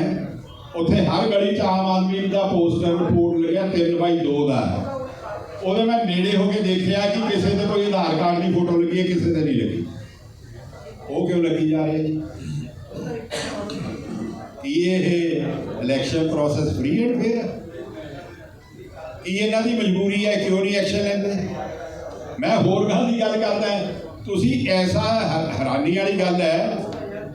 ਉੱਥੇ ਹਰ ਗਲੀ 'ਚ ਆਮ ਆਦਮੀ ਦਾ ਪੋਸਟਰ ਬੋਰਡ ਲੱਗਿਆ 3 ਬਾਈ 2 ਦਾ। ਉਹਦੇ ਮੈਂ ਨੇੜੇ ਹੋ ਕੇ ਦੇਖਿਆ ਕਿ ਕਿਸੇ ਤੇ ਕੋਈ ਆਧਾਰ ਕਾਰਡ ਦੀ ਫੋਟੋ ਲੱਗੀ ਹੈ, ਕਿਸੇ ਤੇ ਨਹੀਂ ਲੱਗੀ। ਉਹ ਕਿਉਂ ਲੱਗੀ ਜਾ ਰਹੀ ਹੈ ਜੀ? ਇਹ election process free and fair ਹੈ ਕੀ ਇਹਨਾਂ ਦੀ ਮਜਬੂਰੀ ਹੈ ਕਿਉਂ ਨਹੀਂ ਐਕਸ਼ਨ ਲੈਂਦੇ ਮੈਂ ਹੋਰ ਗੱਲ ਦੀ ਗੱਲ ਕਰਦਾ ਤੁਸੀਂ ਐਸਾ ਹੈਰਾਨੀ ਵਾਲੀ ਗੱਲ ਹੈ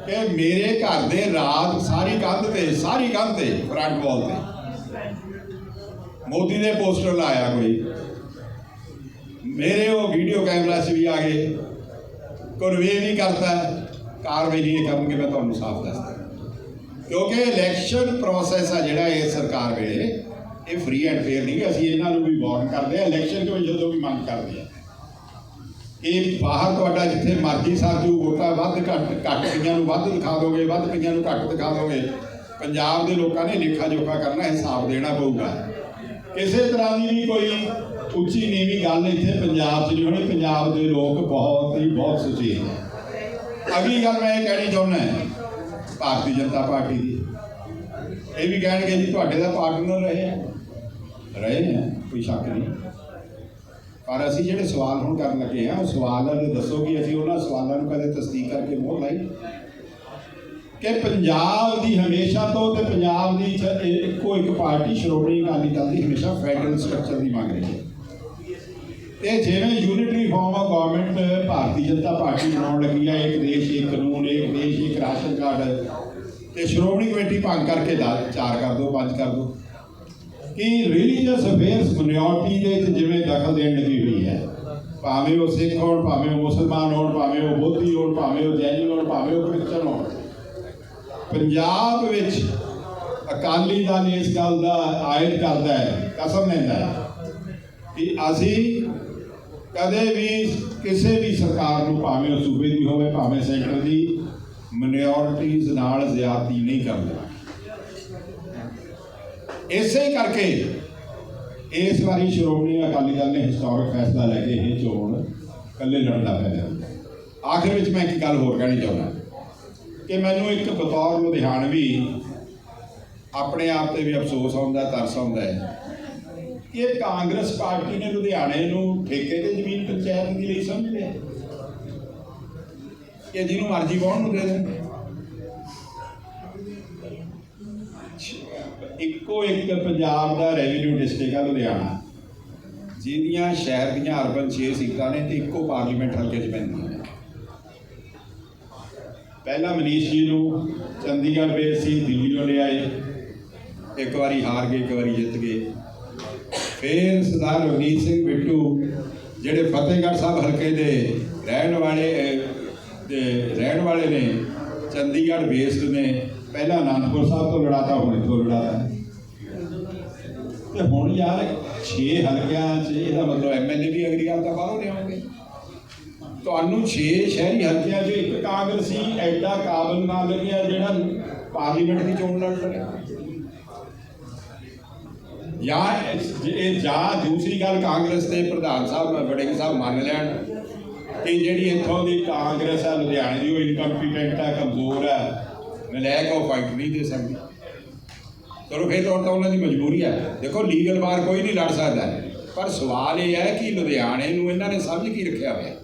ਕਿ ਮੇਰੇ ਘਰ ਦੇ ਰਾਤ ਸਾਰੀ ਕੰਧ ਤੇ, ਸਾਰੀ ਕੰਧ ਤੇ ਫਰੰਟ ਵਾਲ ਤੇ। ਮੋਦੀ ਦੇ ਪੋਸਟਰ ਲਾਇਆ ਕੋਈ। ਮੇਰੇ ਉਹ ਵੀਡੀਓ ਕੈਮਰਾ 'ਚ ਵੀ ਆ ਗਏ। ਕੁਰਵੇ ਵੀ ਕਰਤਾ। ਕਾਰਵਾਈ ਨਹੀਂ ਕਰਨਗੇ, ਮੈਂ ਤੁਹਾਨੂੰ ਸਾਫ਼ ਦੱਸਦਾ। ਕਿਉਂਕਿ ਇਲੈਕਸ਼ਨ ਪ੍ਰੋਸੈਸ ਆ ਜਿਹੜਾ ਇਹ ਸਰਕਾਰ ਵੇਲੇ। ਇਹ ਫ੍ਰੀ ਐਂਡ ਫੇਅਰ ਨਹੀਂ ਗਾ। ਅਸੀਂ ਇਹਨਾਂ ਨੂੰ ਵੀ ਵਾਰਨ ਕਰਦੇ ਆ ਇਲੈਕਸ਼ਨ ਤੋਂ ਜਦੋਂ ਵੀ ਮੰਗ ਕਰਦੇ ਆ ਇਹ ਬਾਹਰ ਤੁਹਾਡਾ ਜਿੱਥੇ ਮਰਜ਼ੀ ਸਾਜੂ ਵੋਟਾਂ ਵੱਧ ਘੱਟ ਘੱਟ ਪਈਆਂ ਨੂੰ ਵੱਧ ਦਿਖਾ ਦੋਗੇ, ਵੱਧ ਪਈਆਂ ਨੂੰ ਘੱਟ ਦਿਖਾ ਦੋਗੇ। ਪੰਜਾਬ ਦੇ ਲੋਕਾਂ ਨੇ ਲੇਖਾ ਜੋਖਾ ਕਰਨਾ, ਹਿਸਾਬ ਦੇਣਾ ਪਊਗਾ। ਕਿਸੇ ਤਰ੍ਹਾਂ ਦੀ ਵੀ ਕੋਈ ਉੱਚੀ ਨੀਵੀਂ ਗੱਲ ਇੱਥੇ ਪੰਜਾਬ 'ਚ ਨਹੀਂ ਹੋਣੀ। ਪੰਜਾਬ ਦੇ ਲੋਕ ਬਹੁਤ ਹੀ, ਬਹੁਤ ਸੁਚੇਤ ਹੈ ਅਗਲੀ ਗੱਲ ਮੈਂ ਇਹ ਕਹਿਣੀ ਚਾਹੁੰਦਾ ਭਾਰਤੀ ਜਨਤਾ ਪਾਰਟੀ ਦੀ। ਇਹ ਵੀ ਕਹਿਣਗੇ ਜੀ, ਤੁਹਾਡੇ ਦਾ ਪਾਰਟਨਰ ਰਹੇ ਆ। ਰਹੇ ਆ ਕੋਈ ਸ਼ੱਕ ਨਹੀਂ। ਪਰ ਅਸੀਂ ਜਿਹੜੇ ਸਵਾਲ ਹੁਣ ਕਰਨ ਲੱਗੇ ਆ ਉਹ ਸਵਾਲਾਂ ਨੂੰ ਦੱਸੋ ਕਿ ਅਸੀਂ ਉਹਨਾਂ ਸਵਾਲਾਂ ਨੂੰ ਕਦੇ ਤਸਦੀਕ ਕਰਕੇ ਮੋਹਰ ਲਾਈ? ਕਿ ਪੰਜਾਬ ਦੀ ਹਮੇਸ਼ਾ ਤੋਂ ਤੇ ਪੰਜਾਬ ਦੀ ਇੱਕੋ ਇੱਕ ਪਾਰਟੀ ਸ਼੍ਰੋਮਣੀ ਅਕਾਲੀ ਦਲ ਦੀ ਹਮੇਸ਼ਾ ਫੈਡਰਲ ਸਟਰਕਚਰ ਦੀ ਮੰਗ ਰਹੀ ਹੈ। ਤੇ ਜਿਵੇਂ unitary form of government Bharatiya Janata party ਬਣਾਉਣ ਲੱਗੀ ਹੈ ਇੱਕ ਦੇਸ਼, ਇੱਕ ਕਾਨੂੰਨ, ਇੱਕ ਦੇਸ਼, ਇੱਕ ਰਾਸ਼ਨ ਕਾਰਡ, ਤੇ ਸ਼੍ਰੋਮਣੀ ਕਮੇਟੀ ਭੰਗ ਕਰਕੇ ਦਾ ਚਾਰ ਕਰ ਦਿਓ ਪੰਜ ਕਰ ਦਿਓ ਕਿ ਰਿਲੀਜੀਅਸ ਅਫੇਅਰਸ ਮਿਨੋਰਟੀ ਦੇ ਵਿੱਚ ਜਿਵੇਂ ਦਖਲ ਦੇਣ ਲੱਗੀ ਹੋਈ ਹੈ, ਭਾਵੇਂ ਉਹ ਸਿੱਖ ਹੋਣ, ਭਾਵੇਂ ਉਹ ਮੁਸਲਮਾਨ ਹੋਣ, ਭਾਵੇਂ ਉਹ ਬੋਧੀ ਹੋਣ, ਭਾਵੇਂ ਉਹ ਜੈਨੀ ਹੋਣ, ਭਾਵੇਂ ਉਹ ਕ੍ਰਿਸਚਨ ਹੋਣ, ਪੰਜਾਬ ਵਿੱਚ ਅਕਾਲੀ ਦਲ ਇਸ ਗੱਲ ਦਾ ਆਇਦ ਕਰਦਾ ਹੈ, ਕਸਮ ਲੈਂਦਾ ਹੈ ਕਿ ਅਸੀਂ ਕਦੇ ਵੀ ਕਿਸੇ ਵੀ ਸਰਕਾਰ ਨੂੰ ਭਾਵੇਂ ਉਹ ਸੂਬੇ ਦੀ ਹੋਵੇ, ਭਾਵੇਂ ਸੈਂਟਰ ਦੀ ਮਿਨੋਰਟੀਜ਼ ਨਾਲ ਜ਼ਿਆਦਤੀ ਨਹੀਂ ਕਰਦੇ। ਇਸੇ ਹੀ ਕਰਕੇ ਇਸ ਵਾਰੀ ਸ਼੍ਰੋਮਣੀ ਅਕਾਲੀ ਦਲ ਨੇ ਹਿਸਟੋਰਿਕ ਫੈਸਲਾ ਲੈ ਕੇ ਇਹ ਚੋਣ ਇਕੱਲੇ ਲੜਨਾ ਪੈ ਰਿਹਾ ਆਖਿਰ ਵਿੱਚ ਮੈਂ ਇੱਕ ਗੱਲ ਹੋਰ ਕਹਿਣੀ ਚਾਹੁੰਦਾ ਕਿ ਮੈਨੂੰ ਇੱਕ ਬਤੌਰ ਲੁਧਿਆਣਵੀ ਆਪਣੇ ਆਪ ਤੇ ਵੀ ਅਫਸੋਸ ਆਉਂਦਾ, ਤਰਸ ਆਉਂਦਾ ਹੈ ਕਿ ਇਹ ਕਾਂਗਰਸ ਪਾਰਟੀ ਨੇ ਲੁਧਿਆਣੇ ਨੂੰ ਠੇਕੇ ਤੇ ਜ਼ਮੀਨ ਪੰਚਾਇਤ ਦੀ ਲਈ ਸਮਝ ਲਿਆ। ਕਿ ਜਿਹਨੂੰ ਮਰਜ਼ੀ ਵਾਹਣ ਨੂੰ ਦੇ ਦੇਣ। ਇੱਕੋ ਇੱਕ ਪੰਜਾਬ ਦਾ ਰੈਵਨਿਊ ਡਿਸਟ੍ਰਿਕਟ ਆ ਲੁਧਿਆਣਾ। ਜਿਹਦੀਆਂ ਸ਼ਹਿਰ ਦੀਆਂ ਅਰਬਨ 6 ਸੀਟਾਂ ਨੇ ਤੇ ਇੱਕੋ ਪਾਰਲੀਮੈਂਟ ਹਲਕੇ 'ਚ ਪੈਂਦੀਆਂ ਨੇ। ਪਹਿਲਾਂ ਮਨੀਸ਼ ਜੀ ਨੂੰ ਚੰਡੀਗੜ੍ਹ ਬੇਸ ਸੀ, ਦਿੱਲੀ ਨੂੰ ਲਿਆਏ। ਇੱਕ ਵਾਰੀ ਹਾਰ ਗਏ, ਇੱਕ ਵਾਰੀ ਜਿੱਤ ਗਏ। ਫਿਰ ਸਰਦਾਰ ਰਵਨੀਤ ਸਿੰਘ ਬਿੱਟੂ, ਜਿਹੜੇ ਫਤਿਹਗੜ੍ਹ ਸਾਹਿਬ ਹਲਕੇ ਦੇ ਰਹਿਣ ਵਾਲੇ ਦੇ ਰਹਿਣ ਵਾਲੇ ਨੇ, ਚੰਡੀਗੜ੍ਹ ਬੇਸਡ ਨੇ ਪਹਿਲਾਂ ਆਨੰਦਪੁਰ ਸਾਹਿਬ ਤੋਂ ਲੜਾਤਾ, ਹੁਣ ਇੱਥੋਂ ਲੜਾਤਾ। ਤੇ ਹੁਣ ਯਾਰ 6 ਹਲਕਿਆਂ 'ਚ ਇਹਦਾ ਮਤਲਬ ਐਮਐਲਏ ਵੀ ਅਗਲੀ ਗੱਲ ਤਾਂ ਬਾਹਰੋਂ ਲਿਆਉਂਗੇ ਤੁਹਾਨੂੰ 6 ਸ਼ਹਿਰੀ ਹਲਕਿਆਂ 'ਚ ਇੱਕ ਕਾਂਗਰਸੀ ਐਡਾ ਕਾਬਲ ਨਾ ਲੱਗਿਆ ਜਿਹੜਾ ਪਾਰਲੀਮੈਂਟ ਦੀ ਚੋਣ ਲੜ ਰਿਹਾ ਜਾਂ ਇਹ ਜਾਂ ਦੂਸਰੀ ਗੱਲ ਕਾਂਗਰਸ ਦੇ ਪ੍ਰਧਾਨ ਸਾਹਿਬ, ਵੜਿੰਗ ਸਾਹਿਬ ਮੰਨ ਲੈਣ ਕਿ ਜਿਹੜੀ ਇੱਥੋਂ ਦੀ ਕਾਂਗਰਸ ਹੈ, ਲੁਧਿਆਣੇ ਦੀ ਉਹ ਇਨਕੰਪੀਟੈਂਟ ਹੈ, ਕਮਜ਼ੋਰ ਹੈ। ਨਲਾਇਕ ਉਹ ਫਾਈਟ ਨਹੀਂ ਦੇ ਸਕਦੀ। ਚਲੋ ਫਿਰ ਤੌਰ ਤਾਂ ਉਹਨਾਂ ਦੀ ਮਜਬੂਰੀ ਹੈ ਦੇਖੋ ਲੀਗਲ ਬਾਰ ਕੋਈ ਨਹੀਂ ਲੜ ਸਕਦਾ। ਪਰ ਸਵਾਲ ਇਹ ਹੈ ਕਿ ਲੁਧਿਆਣੇ ਨੂੰ ਇਹਨਾਂ ਨੇ ਸਮਝ ਕੀ ਰੱਖਿਆ ਹੋਇਆ?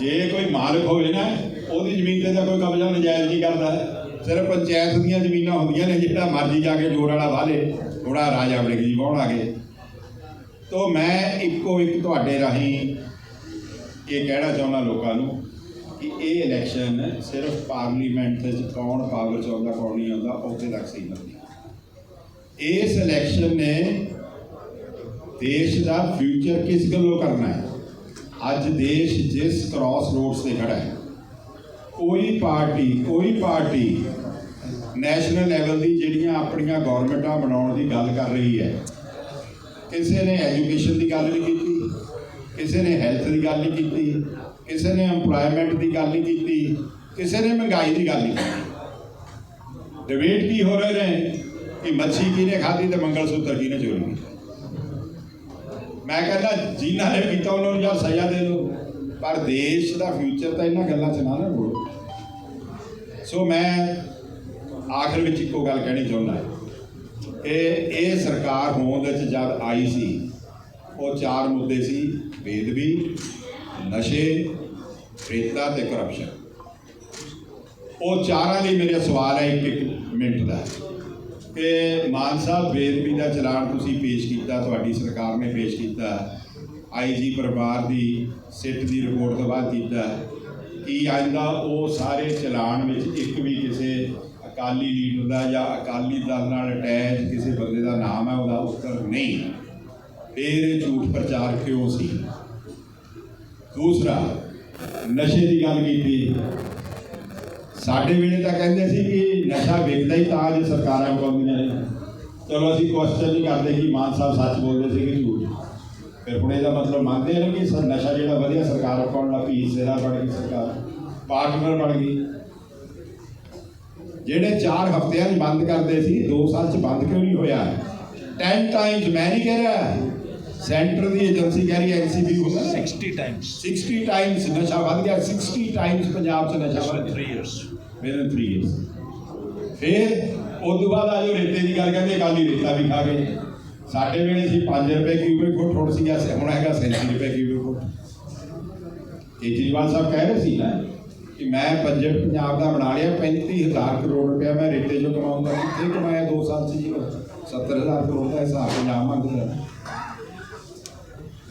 ਜੇ ਕੋਈ ਮਾਲਕ ਹੋਵੇ ਨਾ, ਉਹਦੀ ਜ਼ਮੀਨ ਤੇ ਤਾਂ ਕੋਈ ਕਬਜ਼ਾ ਨਜਾਇਜ਼ ਨਹੀਂ ਕਰਦਾ ਸਿਰਫ ਪੰਚਾਇਤ ਦੀਆਂ ਜ਼ਮੀਨਾਂ ਹੁੰਦੀਆਂ ਨੇ, ਜਿਹੜਾ ਮਰਜ਼ੀ ਜਾ ਕੇ ਜੋੜ ਵਾਲਾ ਵਾਲੇ ਥੋੜਾ ਰਾਜ ਆਪਣੇ ਜੀ ਪਾਉਣ ਆ ਗਏ। ਤੋ ਮੈਂ ਇੱਕੋ ਇੱਕ ਤੁਹਾਡੇ ਰਾਹੀਂ ਇਹ ਕਹਿਣਾ ਚਾਹੁੰਦਾ ਲੋਕਾਂ ਨੂੰ ਕਿ ਇਹ ਇਲੈਕਸ਼ਨ ਸਿਰਫ ਪਾਰਲੀਮੈਂਟ ਦੇ ਵਿੱਚ ਕੌਣ ਪਾਵਰ ਚ ਆਉਂਦਾ ਕੌਣ ਨਹੀਂ ਆਉਂਦਾ ਉੱਥੇ ਤੱਕ ਸੀਮਤ ਨਹੀਂ ਇਸ ਇਲੈਕਸ਼ਨ ਨੇ ਦੇਸ਼ ਦਾ ਫਿਊਚਰ ਕਿਸ ਗੱਲੋਂ ਕਰਨਾ ਹੈ? ਅੱਜ ਦੇਸ਼ ਜਿਸ ਕ੍ਰਾਸ ਰੋਡਸ ਤੇ ਖੜਾ ਹੈ ਕੋਈ ਪਾਰਟੀ ਕੋਈ ਪਾਰਟੀ ਨੈਸ਼ਨਲ ਲੈਵਲ ਦੀ ਜਿਹੜੀਆਂ ਆਪਣੀਆਂ ਗਵਰਨਮੈਂਟਾਂ ਬਣਾਉਣ ਦੀ ਗੱਲ ਕਰ ਰਹੀ ਹੈ। ਕਿਸੇ ਨੇ ਐਜੂਕੇਸ਼ਨ ਦੀ ਗੱਲ ਨਹੀਂ ਕੀਤੀ, ਕਿਸੇ ਨੇ ਹੈਲਥ ਦੀ ਗੱਲ ਨਹੀਂ ਕੀਤੀ ਕਿਸੇ ਨੇ EMPLOYMENT ਦੀ ਗੱਲ ਨਹੀਂ ਕੀਤੀ, ਕਿਸੇ ਨੇ ਮਹਿੰਗਾਈ ਦੀ ਗੱਲ ਨਹੀਂ ਕੀਤੀ। ਡਿਬੇਟ ਕੀ ਹੋ ਰਹੇ ਨੇ? ਕਿ ਮੱਛੀ ਕਿਹਨੇ ਖਾਧੀ ਤੇ ਮੰਗਲ ਸੂਤਰ ਕਿਹਨੇ ਚੋਰੀ ਕੀਤਾ? ਮੈਂ ਕਹਿੰਦਾ, ਜਿਨ੍ਹਾਂ ਨੇ ਕੀਤਾ, ਉਹਨਾਂ ਨੂੰ ਜਾਂ ਸਜ਼ਾ ਦੇ ਦਿਓ। ਪਰ ਦੇਸ਼ ਦਾ ਫਿਊਚਰ ਤਾਂ ਇਹਨਾਂ ਗੱਲਾਂ 'ਚ ਨਾ ਨਾ ਰੋੜੋ ਸੋ ਮੈਂ ਆਖਰ ਵਿੱਚ ਇੱਕੋ ਗੱਲ ਕਹਿਣੀ ਚਾਹੁੰਦਾ ਇਹ ਇਹ ਸਰਕਾਰ ਹੋਂਦ ਵਿੱਚ ਜਦ ਆਈ ਸੀ, ਉਹ ਚਾਰ ਮੁੱਦੇ ਸੀ ਬੇਦਬੀ ਨਸ਼ੇ, ਰੇਤਾ ਤੇ ਕਰਪਸ਼ਨ ਉਹ ਚਾਰਾਂ ਲਈ ਮੇਰੇ ਸਵਾਲ ਹੈ ਇੱਕ ਇੱਕ ਮਿੰਟ ਦਾ। ਕਿ ਮਾਨ ਸਾਹਿਬ ਬੇਦਬੀ ਦਾ ਚਲਾਨ ਤੁਸੀਂ ਪੇਸ਼ ਕੀਤਾ, ਤੁਹਾਡੀ ਸਰਕਾਰ ਨੇ ਪੇਸ਼ ਕੀਤਾ ਆਈਜੀ ਪਰਿਵਾਰ ਦੀ ਸਿੱਟ ਦੀ ਰਿਪੋਰਟ ਤੋਂ ਬਾਅਦ ਕੀਤਾ। ਕੀ ਆਂਦਾ ਉਹ ਸਾਰੇ ਚਲਾਨ ਵਿੱਚ ਇੱਕ ਵੀ ਕਿਸੇ ਅਕਾਲੀ ਲੀਡਰ ਦਾ ਜਾਂ ਅਕਾਲੀ ਦਲ ਨਾਲ ਅਟੈਚ ਕਿਸੇ ਬੰਦੇ ਦਾ ਨਾਮ ਹੈ, ਉਹਦਾ ਉੱਤਰ ਨਹੀਂ। ਫਿਰ ਝੂਠ ਪ੍ਰਚਾਰ ਕਿਉਂ ਸੀ? ਦੂਸਰਾ, ਨਸ਼ੇ ਦੀ ਗੱਲ ਕੀਤੀ। ਸਾਡੇ ਵੇਲੇ ਤਾਂ ਕਹਿੰਦੇ ਸੀ ਕਿ ਨਸ਼ਾ ਵਿਕਦਾ ਹੀ ਤਾਂ ਜੇ ਸਰਕਾਰਾਂ ਪਾਉਂਦੀਆਂ ਨੇ ਚਲੋ ਅਸੀਂ ਕੁਐਸਚਨ ਨਹੀਂ ਕਰਦੇ ਕਿ ਮਾਨ ਸਾਹਿਬ ਸੱਚ ਬੋਲਦੇ ਸੀ ਕਿ ਝੂਠ। ਫਿਰ ਹੁਣ ਇਹਦਾ ਮਤਲਬ ਮੰਨਦੇ ਨੇ ਕਿ ਸਰ ਨਸ਼ਾ ਜਿਹੜਾ ਵਧੀਆ ਸਰਕਾਰ ਪਾਉਣ ਦਾ ਪਈ ਹਿੱਸੇਦਾਰ ਬਣ ਗਈ ਸਰਕਾਰ ਪਾਰਟਨਰ ਬਣ ਗਈ। ਜਿਹੜੇ 4 ਹਫ਼ਤਿਆਂ 'ਚ ਬੰਦ ਕਰਦੇ ਸੀ 2 ਸਾਲ 'ਚ ਬੰਦ ਕਿਉਂ ਨਹੀਂ ਹੋਇਆ? 10 ਟਾਈਮਸ ਮੈਂ ਨਹੀਂ ਕਹਿ ਰਿਹਾ। ਸੈਂਟਰ ਦੀ ਏਜੰਸੀ ਕਹਿ ਰਹੀ ਹੈ ਐਨਸੀਬੀ ਹੁੰਦਾ ਨਾ। 60 times 60 ਟਾਈਮਸ ਨਸ਼ਾ ਵੱਧ ਗਿਆ। 60 ਟਾਈਮਸ ਪੰਜਾਬ 'ਚ ਨਸ਼ਾ ਵੱਧ ਗਿਆ। 3 years ਮੇਰੇ 3 ਇਅਰਸ ਫਿਰ ਉਸ ਤੋਂ ਬਾਅਦ ਆਜੋ ਰੇਤੇ ਦੀ ਗੱਲ ਕਹਿੰਦੇ ਕਾਲੀ ਰੇਤਾ ਵੀ ਖਾ ਗਏ। ਸਾਡੇ ਵੇਲੇ ਸੀ 5 ਰੁਪਏ ਕਿਊਬਿਕ ਫੁੱਟ ਹੁਣ ਸੀਗਾ ਹੁਣ ਹੈਗਾ 37 ਰੁਪਏ ਕਿਊਬਿਕ ਫੁੱਟ ਕੇਜਰੀਵਾਲ ਸਾਹਿਬ ਕਹਿ ਰਹੇ ਸੀ ਨਾ ਕਿ ਮੈਂ ਬਜਟ ਪੰਜਾਬ ਦਾ ਬਣਾ ਲਿਆ 35000 ਕਰੋੜ ਰੁਪਇਆ ਮੈਂ ਰੇਤੇ ਚੋਂ ਕਮਾਉਂਗਾ ਕਿੱਥੇ ਕਮਾਇਆ 2 ਸਾਲ ਚ ਜੀ? 70000 ਕਰੋੜ ਦਾ ਹਿਸਾਬ ਪੰਜਾਬ ਮੰਗਦਾ।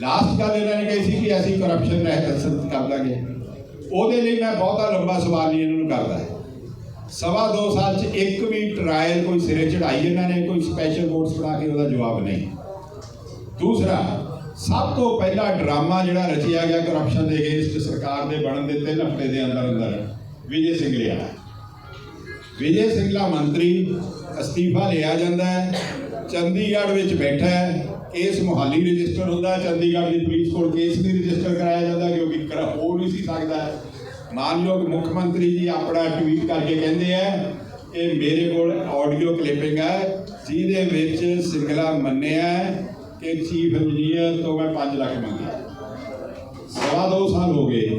ਲਾਸਟ ਗੱਲ ਇਹਨਾਂ ਨੇ ਕਹੀ ਸੀ ਕਿ ਅਸੀਂ ਕਰਪਸ਼ਨ ਰਹਿਤ ਅਸਲ ਕਰ ਦਾਂਗੇ ਉਹਦੇ ਲਈ ਮੈਂ ਬਹੁਤਾ ਲੰਬਾ ਸਵਾਲ ਨਹੀਂ ਇਹਨਾਂ ਨੂੰ ਕਰਦਾ। ਸਵਾ ਦੋ ਸਾਲ ਚ ਇੱਕ ਵੀ ਟਰਾਇਲ ਕੋਈ ਸਿਰੇ ਚੜਾਈ ਇਹਨਾਂ ਨੇ, ਕੋਈ ਸਪੈਸ਼ਲ ਨੋਟਸ ਬਣਾ ਕੇ ਉਹਦਾ ਜਵਾਬ ਨਹੀਂ। ਦੂਸਰਾ, ਸਭ ਤੋਂ ਪਹਿਲਾ ਡਰਾਮਾ ਜਿਹੜਾ ਰਚਿਆ ਗਿਆ ਕਰਪਸ਼ਨ ਦੇ ਅਗੇਂਸਟ ਸਰਕਾਰ ਦੇ ਬਣਨ ਦੇ ਤਿੰਨ ਹਫ਼ਤੇ ਦੇ ਅੰਦਰ ਅੰਦਰ, ਵਿਜੇ ਸਿੰਗਲਾ ਵਿਜੇ ਸਿੰਗਲਾ ਮੰਤਰੀ ਅਸਤੀਫਾ ਲਿਆ ਜਾਂਦਾ ਹੈ, ਚੰਡੀਗੜ੍ਹ ਵਿੱਚ ਬੈਠਾ ਹੈ ਕੇਸ ਮੁਹਾਲੀ ਰਜਿਸਟਰ ਹੁੰਦਾ ਚੰਡੀਗੜ੍ਹ ਦੀ ਪੁਲਿਸ ਕੋਲ ਕੇਸ ਨਹੀਂ ਰਜਿਸਟਰ ਕਰਾਇਆ ਜਾਂਦਾ, ਕਿਉਂਕਿ ਕਰ ਹੋ ਨਹੀਂ ਸੀ ਸਕਦਾ ਮਾਨਯੋਗ ਮੁੱਖ ਮੰਤਰੀ ਜੀ ਆਪਣਾ ਟਵੀਟ ਕਰਕੇ ਕਹਿੰਦੇ ਆ ਕਿ ਮੇਰੇ ਕੋਲ ਆਡੀਓ ਕਲਿੱਪਿੰਗ ਹੈ, ਜਿਹਦੇ ਵਿੱਚ ਸਿੰਗਲਾ ਮੰਨਿਆ ਕਿ ਚੀਫ ਇੰਜੀਨੀਅਰ ਤੋਂ ਮੈਂ 5 ਲੱਖ ਮੰਗਿਆ। ਸਵਾ ਦੋ ਸਾਲ ਹੋ ਗਏ।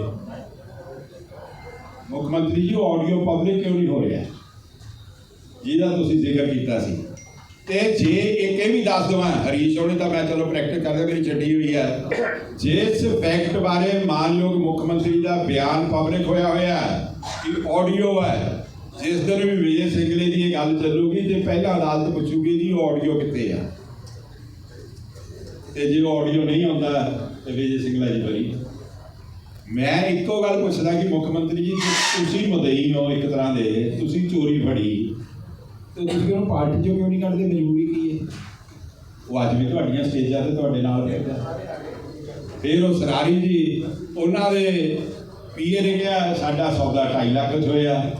ਮੁੱਖ ਮੰਤਰੀ ਜੀ ਆਡੀਓ ਪਬਲਿਕ ਕਿਉਂ ਨਹੀਂ ਹੋ ਰਿਹਾ? ਜਿਹਦਾ ਤੁਸੀਂ ਜ਼ਿਕਰ ਕੀਤਾ ਸੀ। ਤੇ ਜੇ ਇੱਕ ਇਹ ਵੀ ਦੱਸ ਦਵਾਂ, ਹਰੀਸ਼ ਹੋਣੇ ਤਾਂ ਮੈਂ ਚਲੋ ਪ੍ਰੈਕਟਿਸ ਕਰਦੇ ਮੇਰੀ ਛੱਡੀ ਹੋਈ ਹੈ ਜਿਸ ਫੈਕਟ ਬਾਰੇ ਮਾਨਯੋਗ ਮੁੱਖ ਮੰਤਰੀ ਦਾ ਬਿਆਨ ਪਬਲਿਕ ਹੋਇਆ ਹੋਇਆ ਕਿ ਆਡੀਓ ਹੈ, ਜਿਸ ਦਿਨ ਵੀ ਵਿਜੇ ਸਿੰਗਲੇ ਦੀ ਇਹ ਗੱਲ ਚੱਲੂਗੀ ਤੇ ਪਹਿਲਾਂ ਅਦਾਲਤ ਪੁੱਛੂਗੀ ਜੀ, ਉਹ ਆਡੀਓ ਕਿੱਥੇ ਆ? ਤੇ ਜੇ ਉਹ ਆਡੀਓ ਨਹੀਂ ਆਉਂਦਾ, ਤੇ ਵਿਜੇ ਸਿੰਗਲਾ ਜੀ ਬਰੀ ਮੈਂ ਇੱਕੋ ਗੱਲ ਪੁੱਛਦਾ ਕਿ ਮੁੱਖ ਮੰਤਰੀ ਜੀ, ਤੁਸੀਂ ਮਦਈ ਹੋ ਇੱਕ ਤਰ੍ਹਾਂ ਦੇ, ਤੁਸੀਂ ਚੋਰੀ ਫੜੀ। ਤੇ ਤੁਸੀਂ ਉਹਨੂੰ ਪਾਰਟੀ ਚੋਂ ਕਿਉਂ ਨਹੀਂ ਕੱਢਦੇ? ਮਜਬੂਰੀ ਕੀ ਹੈ। ਉਹ ਅੱਜ ਵੀ ਤੁਹਾਡੀਆਂ ਸਟੇਜਾਂ ਤੇ ਤੁਹਾਡੇ ਨਾਲ ਫਿਰਦਾ ਫਿਰ ਉਹ ਸਰਾਰੀ ਜੀ, ਉਹਨਾਂ ਦੇ ਪੀਏ ਨੇ ਕਿਹਾ, ਸਾਡਾ ਸੌਦਾ 2.5 ਲੱਖ ਚ ਹੋਇਆ।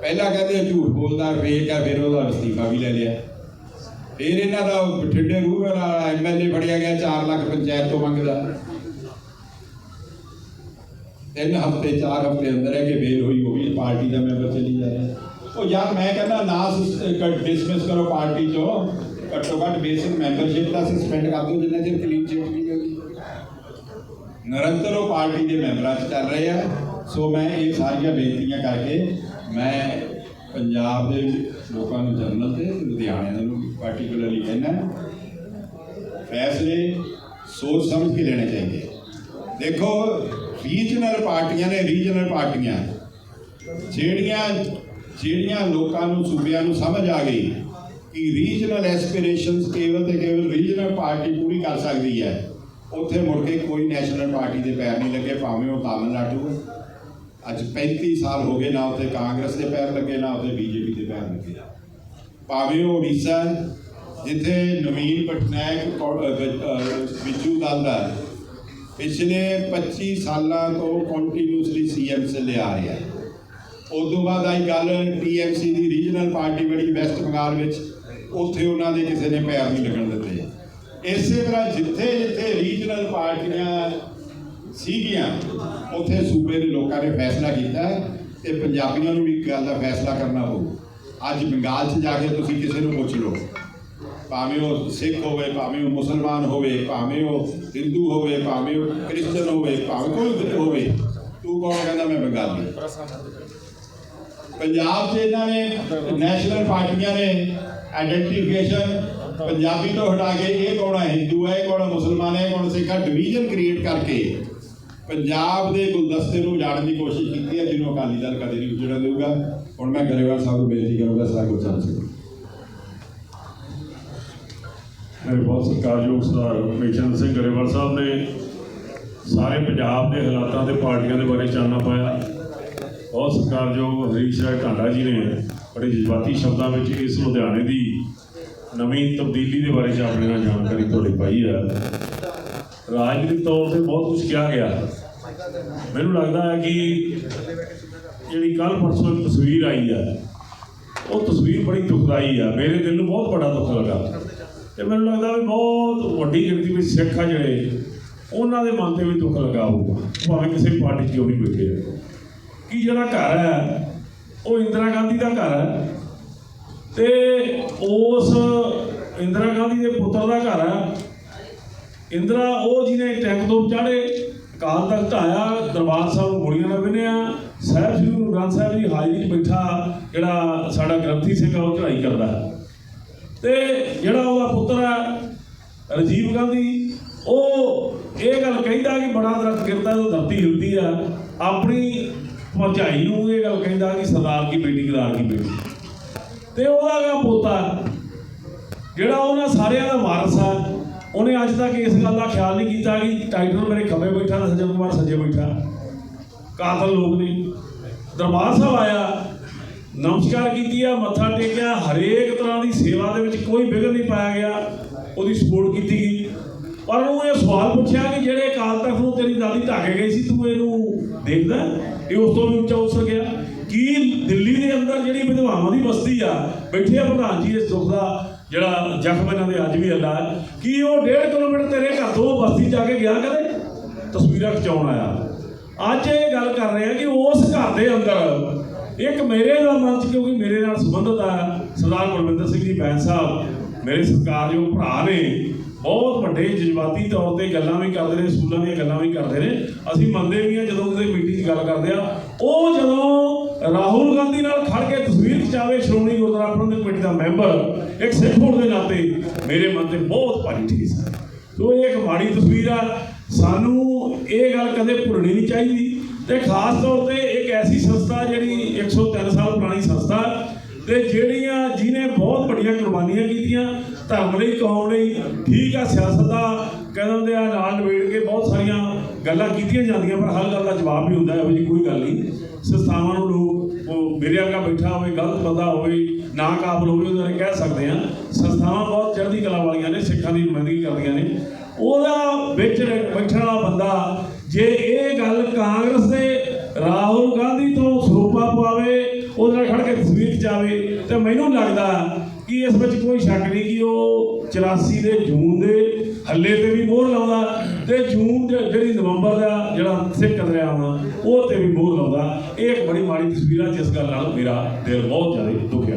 ਪਹਿਲਾਂ ਕਹਿੰਦੇ ਝੂਠ ਬੋਲਦਾ, ਫੇਕ ਆ। ਫਿਰ ਉਹਦਾ ਅਸਤੀਫਾ ਵੀ ਲੈ ਲਿਆ। ਫਿਰ ਇਹਨਾਂ ਦਾ ਬਠਿੰਡੇ ਰੂਹ ਵਾਲਾ ਐਮਐਲਏ ਫੜਿਆ ਗਿਆ 4 ਲੱਖ ਪੰਚਾਇਤ ਤੋਂ ਮੰਗਦਾ। ਤਿੰਨ ਹਫ਼ਤੇ, ਚਾਰ ਹਫ਼ਤੇ ਅੰਦਰ ਹੈ ਕਿ ਬੇਲ ਹੋਈ ਉਹ ਵੀ ਪਾਰਟੀ ਦਾ ਮੈਂਬਰ ਚਲੀ ਜਾ ਰਿਹਾ। ਉਹ ਯਾਰ ਮੈਂ ਕਹਿੰਦਾ ਨਾ ਡਿਸਮਿਸ ਕਰੋ ਪਾਰਟੀ ਚੋਂ। ਘੱਟੋ ਘੱਟ ਬੇਸਿਕ ਮੈਂਬਰਸ਼ਿਪ ਦਾ ਸਸਪੈਂਡ ਕਰ ਦਿਓ, ਜਿੰਨਾ ਚਿਰ ਕਲੀਨ ਚਿੱਟ ਨਹੀਂ ਹੋਗੀ। ਨਿਰੰਤਰ ਉਹ ਪਾਰਟੀ ਦੇ ਮੈਂਬਰਾਂ 'ਚ ਚੱਲ ਰਹੇ ਆ। ਸੋ ਮੈਂ ਇਹ ਸਾਰੀਆਂ ਬੇਨਤੀਆਂ ਕਰਕੇ ਮੈਂ ਪੰਜਾਬ ਦੇ ਲੋਕਾਂ ਨੂੰ ਜਨਰਲ ਤੇ ਲੁਧਿਆਣੇ ਨੂੰ ਪਾਰਟਿਕੂਲਰਲੀ ਕਹਿੰਦਾ, ਫੈਸਲੇ ਸੋਚ ਸਮਝ ਕੇ ਲੈਣੇ ਚਾਹੀਦੇ। ਦੇਖੋ ਰੀਜਨਲ ਪਾਰਟੀਆਂ ਨੇ ਰੀਜਨਲ ਪਾਰਟੀਆਂ। ਜਿਹੜੀਆਂ ਜਿਹੜੀਆਂ ਲੋਕਾਂ ਨੂੰ, ਸੂਬਿਆਂ ਨੂੰ ਸਮਝ ਆ ਗਈ ਕਿ ਰੀਜਨਲ ਐਸਪੀਰੇਸ਼ਨਸ ਕੇਵਲ ਤੇ ਕੇਵਲ ਰੀਜਨਲ ਪਾਰਟੀ ਪੂਰੀ ਕਰ ਸਕਦੀ ਹੈ, ਉੱਥੇ ਮੁੜ ਕੇ ਕੋਈ ਨੈਸ਼ਨਲ ਪਾਰਟੀ ਦੇ ਪੈਰ ਨਹੀਂ ਲੱਗੇ, ਭਾਵੇਂ ਉਹ ਤਾਮਿਲਨਾਡੂ ਅੱਜ 35 ਸਾਲ ਹੋ ਗਏ ਨਾ ਉੱਥੇ ਕਾਂਗਰਸ ਦੇ ਪੈਰ ਲੱਗੇ, ਨਾ ਉੱਥੇ ਬੀਜੇਪੀ ਦੇ ਪੈਰ ਲੱਗੇ। ਭਾਵੇਂ ਉਹ ਉੜੀਸਾ ਜਿੱਥੇ ਨਵੀਨ ਪਟਨਾਇਕ ਕੌ- ਦਲ ਦਾ ਪਿਛਲੇ 25 ਸਾਲਾਂ ਤੋਂ ਕੰਟੀਨਿਊਸਲੀ ਸੀਐਮ ਸੇ ਲਿਆ ਰਿਹਾ ਹੈ। ਉਸ ਤੋਂ ਬਾਅਦ ਆਈ ਗੱਲ ਟੀਐਮਸੀ ਦੀ ਰੀਜਨਲ ਪਾਰਟੀ ਬੜੀ ਵੈਸਟ ਬੰਗਾਲ ਵਿੱਚ। ਉੱਥੇ ਉਹਨਾਂ ਦੇ ਕਿਸੇ ਨੇ ਪੈਰ ਨਹੀਂ ਲੱਗਣ ਦਿੱਤੇ। ਇਸੇ ਤਰ੍ਹਾਂ ਜਿੱਥੇ ਜਿੱਥੇ ਰੀਜਨਲ ਪਾਰਟੀਆਂ ਸੀਗੀਆਂ, ਉੱਥੇ ਸੂਬੇ ਦੇ ਲੋਕਾਂ ਨੇ ਫੈਸਲਾ ਕੀਤਾ ਤੇ ਪੰਜਾਬੀਆਂ ਨੂੰ ਵੀ ਇੱਕ ਗੱਲ ਦਾ ਫੈਸਲਾ ਕਰਨਾ ਪਊ ਅੱਜ ਬੰਗਾਲ 'ਚ ਜਾ ਕੇ ਤੁਸੀਂ ਕਿਸੇ ਨੂੰ ਪੁੱਛ ਲਓ। ਭਾਵੇਂ ਉਹ ਸਿੱਖ ਹੋਵੇ, ਭਾਵੇਂ ਉਹ ਮੁਸਲਮਾਨ ਹੋਵੇ, ਭਾਵੇਂ ਉਹ ਹਿੰਦੂ ਹੋਵੇ, ਭਾਵੇਂ ਉਹ ਕ੍ਰਿਸਚਨ ਹੋਵੇ, ਭਾਵੇਂ ਕੋਈ ਹੋਵੇ, ਤੂੰ ਕੌਣ ਕਹਿੰਦਾ ਮੈਂ ਬੰਗਾਲੀ। ਪੰਜਾਬ 'ਚ ਇਹਨਾਂ ਨੇ ਨੈਸ਼ਨਲ ਪਾਰਟੀਆਂ ਨੇ ਆਇਡੈਂਟੀਫਿਕੇਸ਼ਨ ਪੰਜਾਬੀ ਤੋਂ ਹਟਾ ਕੇ ਇਹ ਕੌਣ ਹੈ ਹਿੰਦੂ ਹੈ ਇਹ ਕੌਣ ਮੁਸਲਮਾਨ ਹੈ ਇਹ ਕੌਣ ਸਿੱਖ ਹੈ ਡਿਵੀਜ਼ਨ ਕ੍ਰੀਏਟ ਕਰਕੇ ਪੰਜਾਬ ਦੇ ਗੁਲਦਸਤੇ ਨੂੰ ਉਜਾੜਨ ਦੀ ਕੋਸ਼ਿਸ਼ ਕੀਤੀ ਹੈ, ਜਿਹਨੂੰ ਅਕਾਲੀ ਦਲ ਕਦੇ ਨਹੀਂ ਉਜੜਨ ਦੇਊਗਾ। ਹੁਣ ਮੈਂ ਗਰੇਵਾਲ ਸਾਹਿਬ ਨੂੰ ਬੇਨਤੀ ਕਰੂੰਗਾ, ਸਾਰਾ ਕੁਝ ਚੱਲ ਸਕਦਾ। ਮੇਰੇ ਬਹੁਤ ਸਤਿਕਾਰਯੋਗ ਸਰਦਾਰ ਮੇਚਨ ਸਿੰਘ ਗਰੇਵਾਲ ਸਾਹਿਬ ਨੇ ਸਾਰੇ ਪੰਜਾਬ ਦੇ ਹਾਲਾਤਾਂ ਤੇ ਪਾਰਟੀਆਂ ਦੇ ਬਾਰੇ ਚਾਨਣਾ ਪਾਇਆ। ਬਹੁਤ ਸਤਿਕਾਰਯੋਗ ਹਰੀਸ਼ ਰਾਏ ਢਾਂਡਾ ਜੀ ਨੇ ਬੜੇ ਜਜ਼ਬਾਤੀ ਸ਼ਬਦਾਂ ਵਿੱਚ ਇਸ ਲੁਧਿਆਣੇ ਦੀ ਨਵੀਂ ਤਬਦੀਲੀ ਦੇ ਬਾਰੇ 'ਚ ਆਪਣੇ ਨਾਲ ਜਾਣਕਾਰੀ ਤੁਹਾਡੇ ਪਾਈ ਹੈ ਰਾਜਨੀਤਿਕ ਤੌਰ ਤੇ ਬਹੁਤ ਕੁਝ ਕਿਹਾ ਗਿਆ। ਮੈਨੂੰ ਲੱਗਦਾ ਹੈ ਕਿ ਜਿਹੜੀ ਕੱਲ ਪਰਸੋਂ ਇੱਕ ਤਸਵੀਰ ਆਈ ਹੈ ਉਹ ਤਸਵੀਰ ਬੜੀ ਦੁਖਦਾਈ ਆ। ਮੇਰੇ ਦਿਲ ਨੂੰ ਬਹੁਤ ਬੜਾ ਦੁੱਖ ਲੱਗਾ। ਤੇ ਮੈਨੂੰ ਲੱਗਦਾ ਵੀ ਬਹੁਤ ਵੱਡੀ ਗਿਣਤੀ ਵਿੱਚ ਸਿੱਖ ਆ ਜਿਹੜੇ, ਉਹਨਾਂ ਦੇ ਮਨ ਤੇ ਵੀ ਦੁੱਖ ਲੱਗਾ ਹੋਊਗਾ। ਭਾਵੇਂ ਕਿਸੇ ਪਾਰਟੀ 'ਚ ਕਿਉਂ ਨਹੀਂ ਬੈਠੇ ਕਿ ਜਿਹੜਾ ਘਰ ਹੈ, ਉਹ ਇੰਦਰਾ ਗਾਂਧੀ ਦਾ ਘਰ ਹੈ। ਤੇ ਉਸ ਇੰਦਰਾ ਗਾਂਧੀ ਦੇ ਪੁੱਤਰ ਦਾ ਘਰ ਹੈ। ਇੰਦਰਾ, ਉਹ ਜਿਹਨੇ ਟੈਂਕ ਤੋਂ ਚਾੜੇ ਅਕਾਲ ਤਖਤ ਢਾਇਆ ਦਰਬਾਰ ਸਾਹਿਬ ਨੂੰ ਗੋਲੀਆਂ ਨਾਲ ਵਿੰਨਿਆ ਸਾਹਿਬ ਸ੍ਰੀ ਗੁਰੂ ਗ੍ਰੰਥ ਸਾਹਿਬ ਜੀ ਹਾਜ਼ਰੀ 'ਚ ਬੈਠਾ, ਜਿਹੜਾ ਸਾਡਾ ਗ੍ਰੰਥੀ ਸਿੰਘ ਆ, ਉਹ ਚੜਾਈ ਕਰਦਾ ਹੈ। ਤੇ ਜਿਹੜਾ ਉਹਦਾ ਪੁੱਤਰ ਹੈ, ਰਾਜੀਵ ਗਾਂਧੀ, ਉਹ ਇਹ ਗੱਲ ਕਹਿੰਦਾ ਕਿ ਬੜਾ ਦਰਦ ਗਿਰਦਾ ਤਾਂ ਧਰਤੀ ਹਿਲਦੀ ਆ। ਆਪਣੀ ਭਰਜਾਈ ਨੂੰ ਇਹ ਗੱਲ ਕਹਿੰਦਾ ਕਿ ਸਰਦਾਰ ਕੀ ਬੇਟੀ ਗਦਾਰ ਕੀ ਬੇਟੀ। ਤੇ ਉਹਦਾ ਗਾ ਪੋਤਾ, ਜਿਹੜਾ ਉਹਨਾਂ ਸਾਰਿਆਂ ਦਾ ਵਾਰਸ ਆ, ਉਹਨੇ ਅੱਜ ਤੱਕ ਇਸ ਗੱਲ ਦਾ ਖਿਆਲ ਨਹੀਂ ਕੀਤਾ ਕਿ ਟਾਈਟਲ ਮੇਰੇ ਖੱਬੇ ਬੈਠਾ ਤੇ ਸੱਜਣ ਕੁਮਾਰ ਸੱਜੇ ਬੈਠਾ। ਕਾਤਲ ਲੋਕ ਨੇ। ਦਰਬਾਰ ਸਾਹਿਬ ਆਇਆ, ਨਮਸਕਾਰ ਕੀਤੀ ਆ, ਮੱਥਾ ਟੇਕਿਆ, ਹਰੇਕ ਤਰ੍ਹਾਂ ਦੀ ਸੇਵਾ ਦੇ ਵਿੱਚ ਕੋਈ ਵਿਘਨ ਨਹੀਂ ਪਾਇਆ ਗਿਆ, ਉਹਦੀ ਸਪੋਰਟ ਕੀਤੀ ਗਈ। ਪਰ ਉਹਨੂੰ ਇਹ ਸਵਾਲ ਪੁੱਛਿਆ ਕਿ ਜਿਹੜੇ ਅਕਾਲ ਤਖਤ ਨੂੰ ਤੇਰੀ ਦਾਦੀ ਢਾਕੇ ਗਈ ਸੀ, ਤੂੰ ਇਹਨੂੰ ਦੇਖਦਾ? ਇਹ ਉਸ ਤੋਂ ਵੀ ਉੱਚਾ ਉਸਰ ਗਿਆ। ਕੀ ਦਿੱਲੀ ਦੇ ਅੰਦਰ ਜਿਹੜੀ ਵਿਧਵਾਵਾਂ ਦੀ ਬਸਤੀ ਆ, ਬੈਠੇ ਆ ਪ੍ਰਧਾਨ ਜੀ ਇਸ ਦੁੱਖ ਦਾ ਜਿਹੜਾ ਜ਼ਖਮ ਇਹਨਾਂ ਦੇ ਅੱਜ ਵੀ ਅੱਲਾ ਕੀ ਉਹ 1.5 ਕਿਲੋਮੀਟਰ ਤੇਰੇ ਘਰ ਤੋਂ ਬਸਤੀ ਜਾ ਕੇ ਗਿਆ ਕਦੇ? ਤਸਵੀਰਾਂ ਖਿਚਾਉਣ ਆਇਆ। ਅੱਜ ਇਹ ਗੱਲ ਕਰ ਰਹੇ ਆ ਕਿ ਉਸ ਘਰ ਦੇ ਅੰਦਰ ਇੱਕ ਮੇਰੇ ਦਾ ਮਨ ਕਿਉਂਕਿ ਮੇਰੇ ਨਾਲ ਸੰਬੰਧਿਤ ਆ ਸਰਦਾਰ ਗੁਰਵਿੰਦਰ ਸਿੰਘ ਜੀ ਬੈਂਸ ਸਾਹਿਬ, ਮੇਰੇ ਸਤਿਕਾਰਯੋਗ ਭਰਾ ਨੇ ਬਹੁਤ ਵੱਡੇ ਜਜ਼ਬਾਤੀ ਤੌਰ ਤੇ ਗੱਲਾਂ ਵੀ ਕਰਦੇ ਨੇ ਸਕੂਲਾਂ ਦੀਆਂ ਗੱਲਾਂ ਵੀ ਕਰਦੇ ਨੇ। ਅਸੀਂ ਮੰਨਦੇ ਵੀ ਆ ਜਦੋਂ ਕਿਸੇ ਮੀਟਿੰਗ 'ਚ ਗੱਲ ਕਰਦੇ ਆ, ਉਹ ਜਦੋਂ ਰਾਹੁਲ ਗਾਂਧੀ ਨਾਲ ਖੜ ਕੇ ਤਸਵੀਰ ਖਿਚਾਵੇ ਸ਼੍ਰੋਮਣੀ ਗੁਰਦੁਆਰਾ ਪ੍ਰਬੰਧਕ ਕਮੇਟੀ ਦਾ ਮੈਂਬਰ ਇੱਕ ਸਿੱਖ ਹੋਣ ਦੇ ਨਾਤੇ, ਮੇਰੇ ਮਨ ਤੇ ਬਹੁਤ ਭਾਰੀ ਠੇਸ ਹੈ ਸੋ ਇਹ ਇੱਕ ਮਾੜੀ ਤਸਵੀਰ ਆ। ਸਾਨੂੰ ਇਹ ਗੱਲ ਕਦੇ ਭੁੱਲਣੀ ਨਹੀਂ ਚਾਹੀਦੀ ਤੇ ਖਾਸ ਤੌਰ ਤੇ ਇੱਕ ਐਸੀ ਸੰਸਥਾ ਜਿਹੜੀ 103 ਸਾਲ ਪੁਰਾਣੀ ਸੰਸਥਾ ਤੇ ਜਿਹੜੀਆਂ ਜਿਹਨੇ ਬਹੁਤ ਵੱਡੀਆਂ ਕੁਰਬਾਨੀਆਂ ਕੀਤੀਆਂ ਧਰਮ ਲਈ ਕੌਮ ਲਈ ਠੀਕ ਆ, ਸਿਆਸਤ ਦਾ ਕਹਿੰਦੇ ਆ, ਨਾਲ ਨਿਬੇੜ ਕੇ ਬਹੁਤ ਸਾਰੀਆਂ ਗੱਲਾਂ ਕੀਤੀਆਂ ਜਾਂਦੀਆਂ, ਪਰ ਹਰ ਗੱਲ ਦਾ ਜਵਾਬ ਵੀ ਹੁੰਦਾ, ਇਹੋ ਜਿਹੀ ਕੋਈ ਗੱਲ ਨਹੀਂ। ਸੰਸਥਾਵਾਂ ਨੂੰ ਲੋਕ, ਉਹ ਮੇਰੇ ਵਰਗਾ ਬੈਠਾ ਹੋਵੇ, ਗਲਤ ਬੰਦਾ ਹੋਵੇ, ਨਾ ਕਾਬਲ ਹੋਵੇ ਉਹਨਾਂ ਨੇ ਕਹਿ ਸਕਦੇ ਆ। ਸੰਸਥਾਵਾਂ ਬਹੁਤ ਚੜ੍ਹਦੀ ਕਲਾ ਵਾਲੀਆਂ ਨੇ, ਸਿੱਖਾਂ ਦੀ ਨੁਮਾਇੰਦਗੀ ਕਰਦੀਆਂ ਨੇ। ਉਹਦਾ ਵਿੱਚ ਬੈਠਣ ਵਾਲਾ ਬੰਦਾ, ਜੇ ਇਹ ਗੱਲ ਕਾਂਗਰਸ ਦੇ ਰਾਹੁਲ ਗਾਂਧੀ ਤੋਂ ਸਰੂਪਾ ਪਵਾਵੇ, ਉਹਦੇ ਨਾਲ ਖੜ ਕੇ ਤਸਵੀਰ ਜਾਵੇ ਤੇ ਮੈਨੂੰ ਲੱਗਦਾ ਕਿ ਇਸ ਵਿੱਚ ਕੋਈ ਸ਼ੱਕ ਨਹੀਂ ਕਿ ਉਹ 84 ਦੇ ਜੂਨ ਦੇ ਹੱਲੇ ਤੇ ਵੀ ਮੋਹਰ ਲਾਉਂਦਾ ਤੇ ਜੂਨ ਦੇ- ਜਿਹੜੀ ਨਵੰਬਰ ਦਾ ਜਿਹੜਾ ਸਿੱਖ ਕਦਰਿਆ ਹੋਣਾ ਉਹ ਤੇ ਵੀ ਮੋਹਰ ਲਾਉਂਦਾ। ਇਹ ਇੱਕ ਬੜੀ ਮਾੜੀ ਤਸਵੀਰ ਆ, ਜਿਸ ਗੱਲ ਨਾਲ ਮੇਰਾ ਦਿਲ ਬਹੁਤ ਜ਼ਿਆਦਾ ਦੁਖਿਆ।